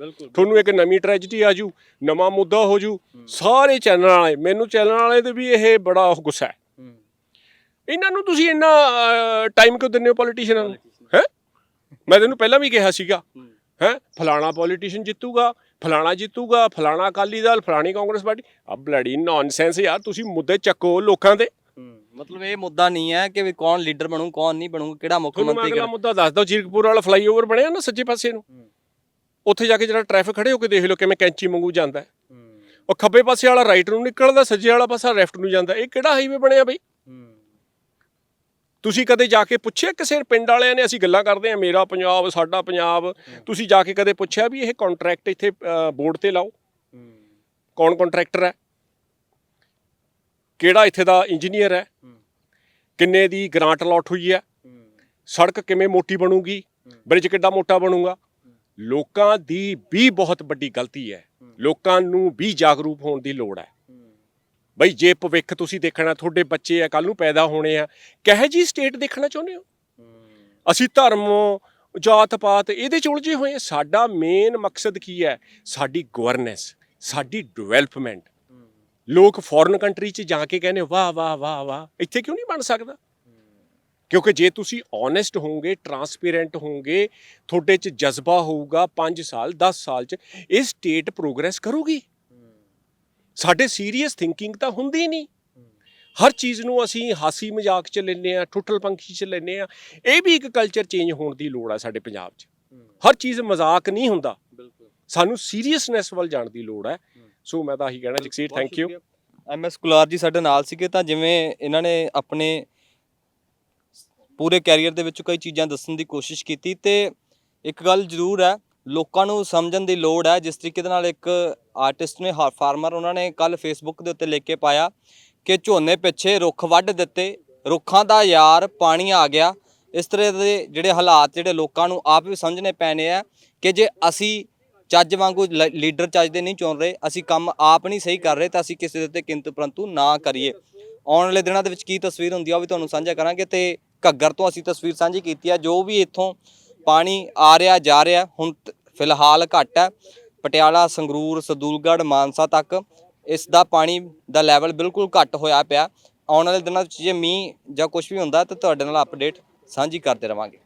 ਬਿਲਕੁਲ ਤੁਹਾਨੂੰ ਇੱਕ ਨਵੀਂ ਟ੍ਰੈਜਡੀ ਆ ਜੂ ਨਵਾਂ ਮੁੱਦਾ ਹੋ ਜੂ ਸਾਰੇ ਚੈਨਲ ਵਾਲੇ ਮੈਨੂੰ ਚੈਨਲ ਵਾਲੇ ਤੇ ਵੀ ਇਹ ਬੜਾ ਉਹ ਗੁੱਸਾ ਹੈ। ਇਹਨਾਂ ਨੂੰ ਤੁਸੀਂ ਇੰਨਾ ਟਾਈਮ ਕਿਉਂ ਦਿੰਦੇ ਹੋ ਪੋਲੀਟੀਸ਼ੀਅਨਾਂ ਨੂੰ? ਹੈ? ਮੈਂ ਤੈਨੂੰ ਪਹਿਲਾਂ ਵੀ ਕਿਹਾ ਸੀਗਾ ਹੈ? ਫਲਾਣਾ ਪੋਲੀਟੀਸ਼ੀਅਨ ਜਿੱਤੂਗਾ ਫਲਾਣਾ ਜਿੱਤੂਗਾ ਫਲਾਣਾ ਅਕਾਲੀ ਦਲ ਫਲਾਣੀ ਕਾਂਗਰਸ ਪਾਰਟੀ। ਆ ਬਲੈਡੀ ਨੌਨਸੈਂਸ ਯਾਰ ਤੁਸੀਂ ਮੁੱਦੇ ਚੱਕੋ ਲੋਕਾਂ ਦੇ। ਮਤਲਬ ਇਹ ਮੁੱਦਾ ਨਹੀਂ ਹੈ ਕਿ ਵੀ ਕੌਣ ਲੀਡਰ ਬਣੂ ਕੌਣ ਨਹੀਂ ਬਣੂ ਕਿਹੜਾ ਮੁੱਖ ਮੰਤਰੀ ਅਗਲਾ ਮੁੱਦਾ ਦੱਸ ਦਓ ਜੀਰਕਪੁਰ ਵਾਲਾ ਫਲਾਈਓਵਰ ਬਣਿਆ ਨਾ ਸੱਜੇ ਪਾਸੇ ਨੂੰ? ਉੱਥੇ ਜਾ ਕੇ ਜਿਹੜਾ ਟ੍ਰੈਫਿਕ ਖੜੇ ਹੋ ਕੇ ਦੇਖ ਲਓ ਕਿਵੇਂ ਕੈਂਚੀ ਵਾਂਗੂ ਜਾਂਦਾ। ਉਹ ਖੱਬੇ ਪਾਸੇ ਵਾਲਾ ਰਾਈਟ ਨੂੰ ਨਿਕਲਦਾ ਸੱਜੇ ਵਾਲਾ ਪਾਸਾ ਲੈਫਟ ਨੂੰ ਜਾਂਦਾ ਇਹ ਕਿਹੜਾ ਹਾਈਵੇ ਬਣਿਆ ਬਈ? ਤੁਸੀਂ ਕਦੇ ਜਾ ਕੇ ਪੁੱਛਿਆ ਕਿਸੇ ਪਿੰਡ ਵਾਲਿਆਂ ਨੇ ਅਸੀਂ ਗੱਲਾਂ ਕਰਦੇ ਆ ਮੇਰਾ ਪੰਜਾਬ ਸਾਡਾ ਪੰਜਾਬ। ਤੁਸੀਂ ਜਾ ਕੇ ਕਦੇ ਪੁੱਛਿਆ ਵੀ ਇਹ ਕੰਟਰੈਕਟ ਇੱਥੇ ਬੋਰਡ ਤੇ ਲਾਓ? ਕੌਣ ਕੰਟਰੈਕਟਰ ਹੈ? ਕਿਹੜਾ ਇੱਥੇ ਦਾ ਇੰਜੀਨੀਅਰ ਹੈ? ਕਿੰਨੇ ਦੀ ਗ੍ਰਾਂਟ ਅਲਾਟ ਹੋਈ ਹੈ? ਸੜਕ ਕਿਵੇਂ ਮੋਟੀ ਬਣੂਗੀ? ਬ੍ਰਿਜ ਕਿੱਡਾ ਮੋਟਾ ਬਣੂਗਾ? ਲੋਕਾਂ ਦੀ ਵੀ ਬਹੁਤ ਵੱਡੀ ਗਲਤੀ ਹੈ। ਲੋਕਾਂ ਨੂੰ ਵੀ ਜਾਗਰੂਕ ਹੋਣ ਦੀ ਲੋੜ ਹੈ। ਬਈ ਜੇ ਭਵਿੱਖ ਤੁਸੀਂ ਦੇਖਣਾ, ਤੁਹਾਡੇ ਬੱਚੇ ਆ ਕੱਲ ਨੂੰ ਪੈਦਾ ਹੋਣੇ ਆ, ਕਹੇ ਜੀ ਸਟੇਟ ਦੇਖਣਾ ਚਾਹੁੰਦੇ ਹੋ? ਅਸੀਂ ਧਰਮ, ਜਾਤ ਪਾਤ ਇਹਦੇ ਚ ਉਲਝੇ ਹੋਏ ਆ। ਸਾਡਾ ਮੇਨ ਮਕਸਦ ਕੀ ਹੈ? ਸਾਡੀ ਗਵਰਨੈਂਸ ਸਾਡੀ ਡਿਵੈਲਪਮੈਂਟ ਲੋਕ ਫੋਰਨ ਕੰਟਰੀ ਚ ਜਾ ਕੇ ਕਹਿੰਦੇ, ਵਾਹ ਵਾਹ ਵਾਹ ਵਾਹ। ਇੱਥੇ ਕਿਉਂ ਨਹੀਂ ਬਣ ਸਕਦਾ? ਕਿਉਂਕਿ ਜੇ ਤੁਸੀਂ ਓਨੈਸਟ ਹੋਵੋਗੇ ਟਰਾਂਸਪੇਰੈਂਟ ਹੋਵੋਗੇ, ਤੁਹਾਡੇ ਚ ਜਜ਼ਬਾ ਹੋਊਗਾ 5 ਸਾਲ 10 ਸਾਲ ਚ, ਇਹ ਸਟੇਟ ਪ੍ਰੋਗਰੈਸ ਕਰੂਗੀ। ਸਾਡੇ ਸੀਰੀਅਸ ਥਿੰਕਿੰਗ ਤਾਂ ਹੁੰਦੀ ਨਹੀਂ। ਹਰ ਚੀਜ਼ ਨੂੰ ਅਸੀਂ ਹਾਸੀ ਮਜ਼ਾਕ ਚ ਲੈਂਦੇ ਆ ਠੁੱਠਲ ਪੰਖੀ ਚ ਲੈਂਦੇ ਆ ਇਹ ਵੀ ਇੱਕ ਕਲਚਰ ਚੇਂਜ ਹੋਣ ਦੀ ਲੋੜ ਆ ਸਾਡੇ ਪੰਜਾਬ 'ਚ। ਹਰ ਚੀਜ਼ ਮਜ਼ਾਕ ਨਹੀਂ ਹੁੰਦਾ। ਬਿਲਕੁਲ। ਸਾਨੂੰ ਸੀਰੀਅਸਨੈਸ ਵੱਲ ਜਾਣ ਦੀ ਲੋੜ ਹੈ। ਸੋ ਮੈਂ ਤਾਂ ਆਹੀ ਕਹਿਣਾ Jagsir thank you MS Kular ji ਸਾਡੇ ਨਾਲ ਸੀਗੇ ਤਾਂ ਜਿਵੇਂ ਇਹਨਾਂ ਨੇ ਆਪਣੇ ਪੂਰੇ ਕੈਰੀਅਰ ਦੇ ਵਿੱਚ ਕਈ ਚੀਜ਼ਾਂ ਦੱਸਣ ਦੀ ਕੋਸ਼ਿਸ਼ ਕੀਤੀ ਤੇ ਇੱਕ ਗੱਲ ਜ਼ਰੂਰ ਹੈ ਲੋਕਾਂ ਨੂੰ ਸਮਝਣ ਦੀ ਲੋੜ ਹੈ, ਜਿਸ ਤਰੀਕੇ ਦੇ ਨਾਲ ਇੱਕ ਆਰਟਿਸਟ ਨੇ ਫਾਰਮਰ ਉਹਨਾਂ ਨੇ ਕੱਲ ਫੇਸਬੁੱਕ ਦੇ ਉੱਤੇ ਲਿਖ ਕੇ ਪਾਇਆ ਕਿ ਝੋਨੇ ਪਿੱਛੇ ਰੁੱਖ ਵੱਢ ਦਿੱਤੇ, ਰੁੱਖਾਂ ਦਾ ਯਾਰ ਪਾਣੀ ਆ ਗਿਆ। ਇਸ ਤਰ੍ਹਾਂ ਦੇ ਜਿਹੜੇ ਹਾਲਾਤ ਜਿਹੜੇ ਲੋਕਾਂ ਨੂੰ ਆਪ ਵੀ ਸਮਝਣੇ ਪੈਣੇ ਆ ਕਿ ਜੇ ਅਸੀਂ ਚੱਜ ਵਾਂਗੂ ਲ- ਲੀਡਰ ਚੱਜ ਦੇ ਨਹੀਂ ਚੁਣ ਰਹੇ, ਅਸੀਂ ਕੰਮ ਆਪ ਨਹੀਂ ਸਹੀ ਕਰ ਰਹੇ, ਤਾਂ ਅਸੀਂ ਕਿਸੇ ਦੇ ਉੱਤੇ ਕਿੰਤੂ ਪਰੰਤੂ ਨਾ ਕਰੀਏ। ਆਉਣ ਵਾਲੇ ਦਿਨਾਂ ਦੇ ਵਿੱਚ ਕੀ ਤਸਵੀਰ ਹੁੰਦੀ ਆ ਉਹ ਵੀ ਤੁਹਾਨੂੰ ਸਾਂਝਾ ਕਰਾਂਗੇ ਤੇ ਘੱਗਰ ਤੋਂ ਅਸੀਂ ਤਸਵੀਰ ਸਾਂਝੀ ਕੀਤੀ ਆ, ਜੋ ਵੀ ਇੱਥੋਂ ਪਾਣੀ ਆ ਰਿਹਾ, ਜਾ ਰਿਹਾ, ਹੁਣ ਫਿਲਹਾਲ ਘੱਟ ਹੈ। ਪਟਿਆਲਾ, ਸੰਗਰੂਰ, ਸਦੂਲਗੜ੍ਹ, ਮਾਨਸਾ ਤੱਕ ਇਸ ਦਾ ਪਾਣੀ ਦਾ ਲੈਵਲ ਬਿਲਕੁਲ ਘੱਟ ਹੋਇਆ ਪਿਆ। ਆਉਣ ਵਾਲੇ ਦਿਨਾਂ ਵਿੱਚ ਜੇ ਮੀਂਹ ਜਾਂ ਕੁਝ ਵੀ ਹੁੰਦਾ ਤਾਂ ਤੁਹਾਡੇ ਨਾਲ ਅਪਡੇਟ ਸਾਂਝੀ ਕਰਦੇ ਰਵਾਂਗੇ।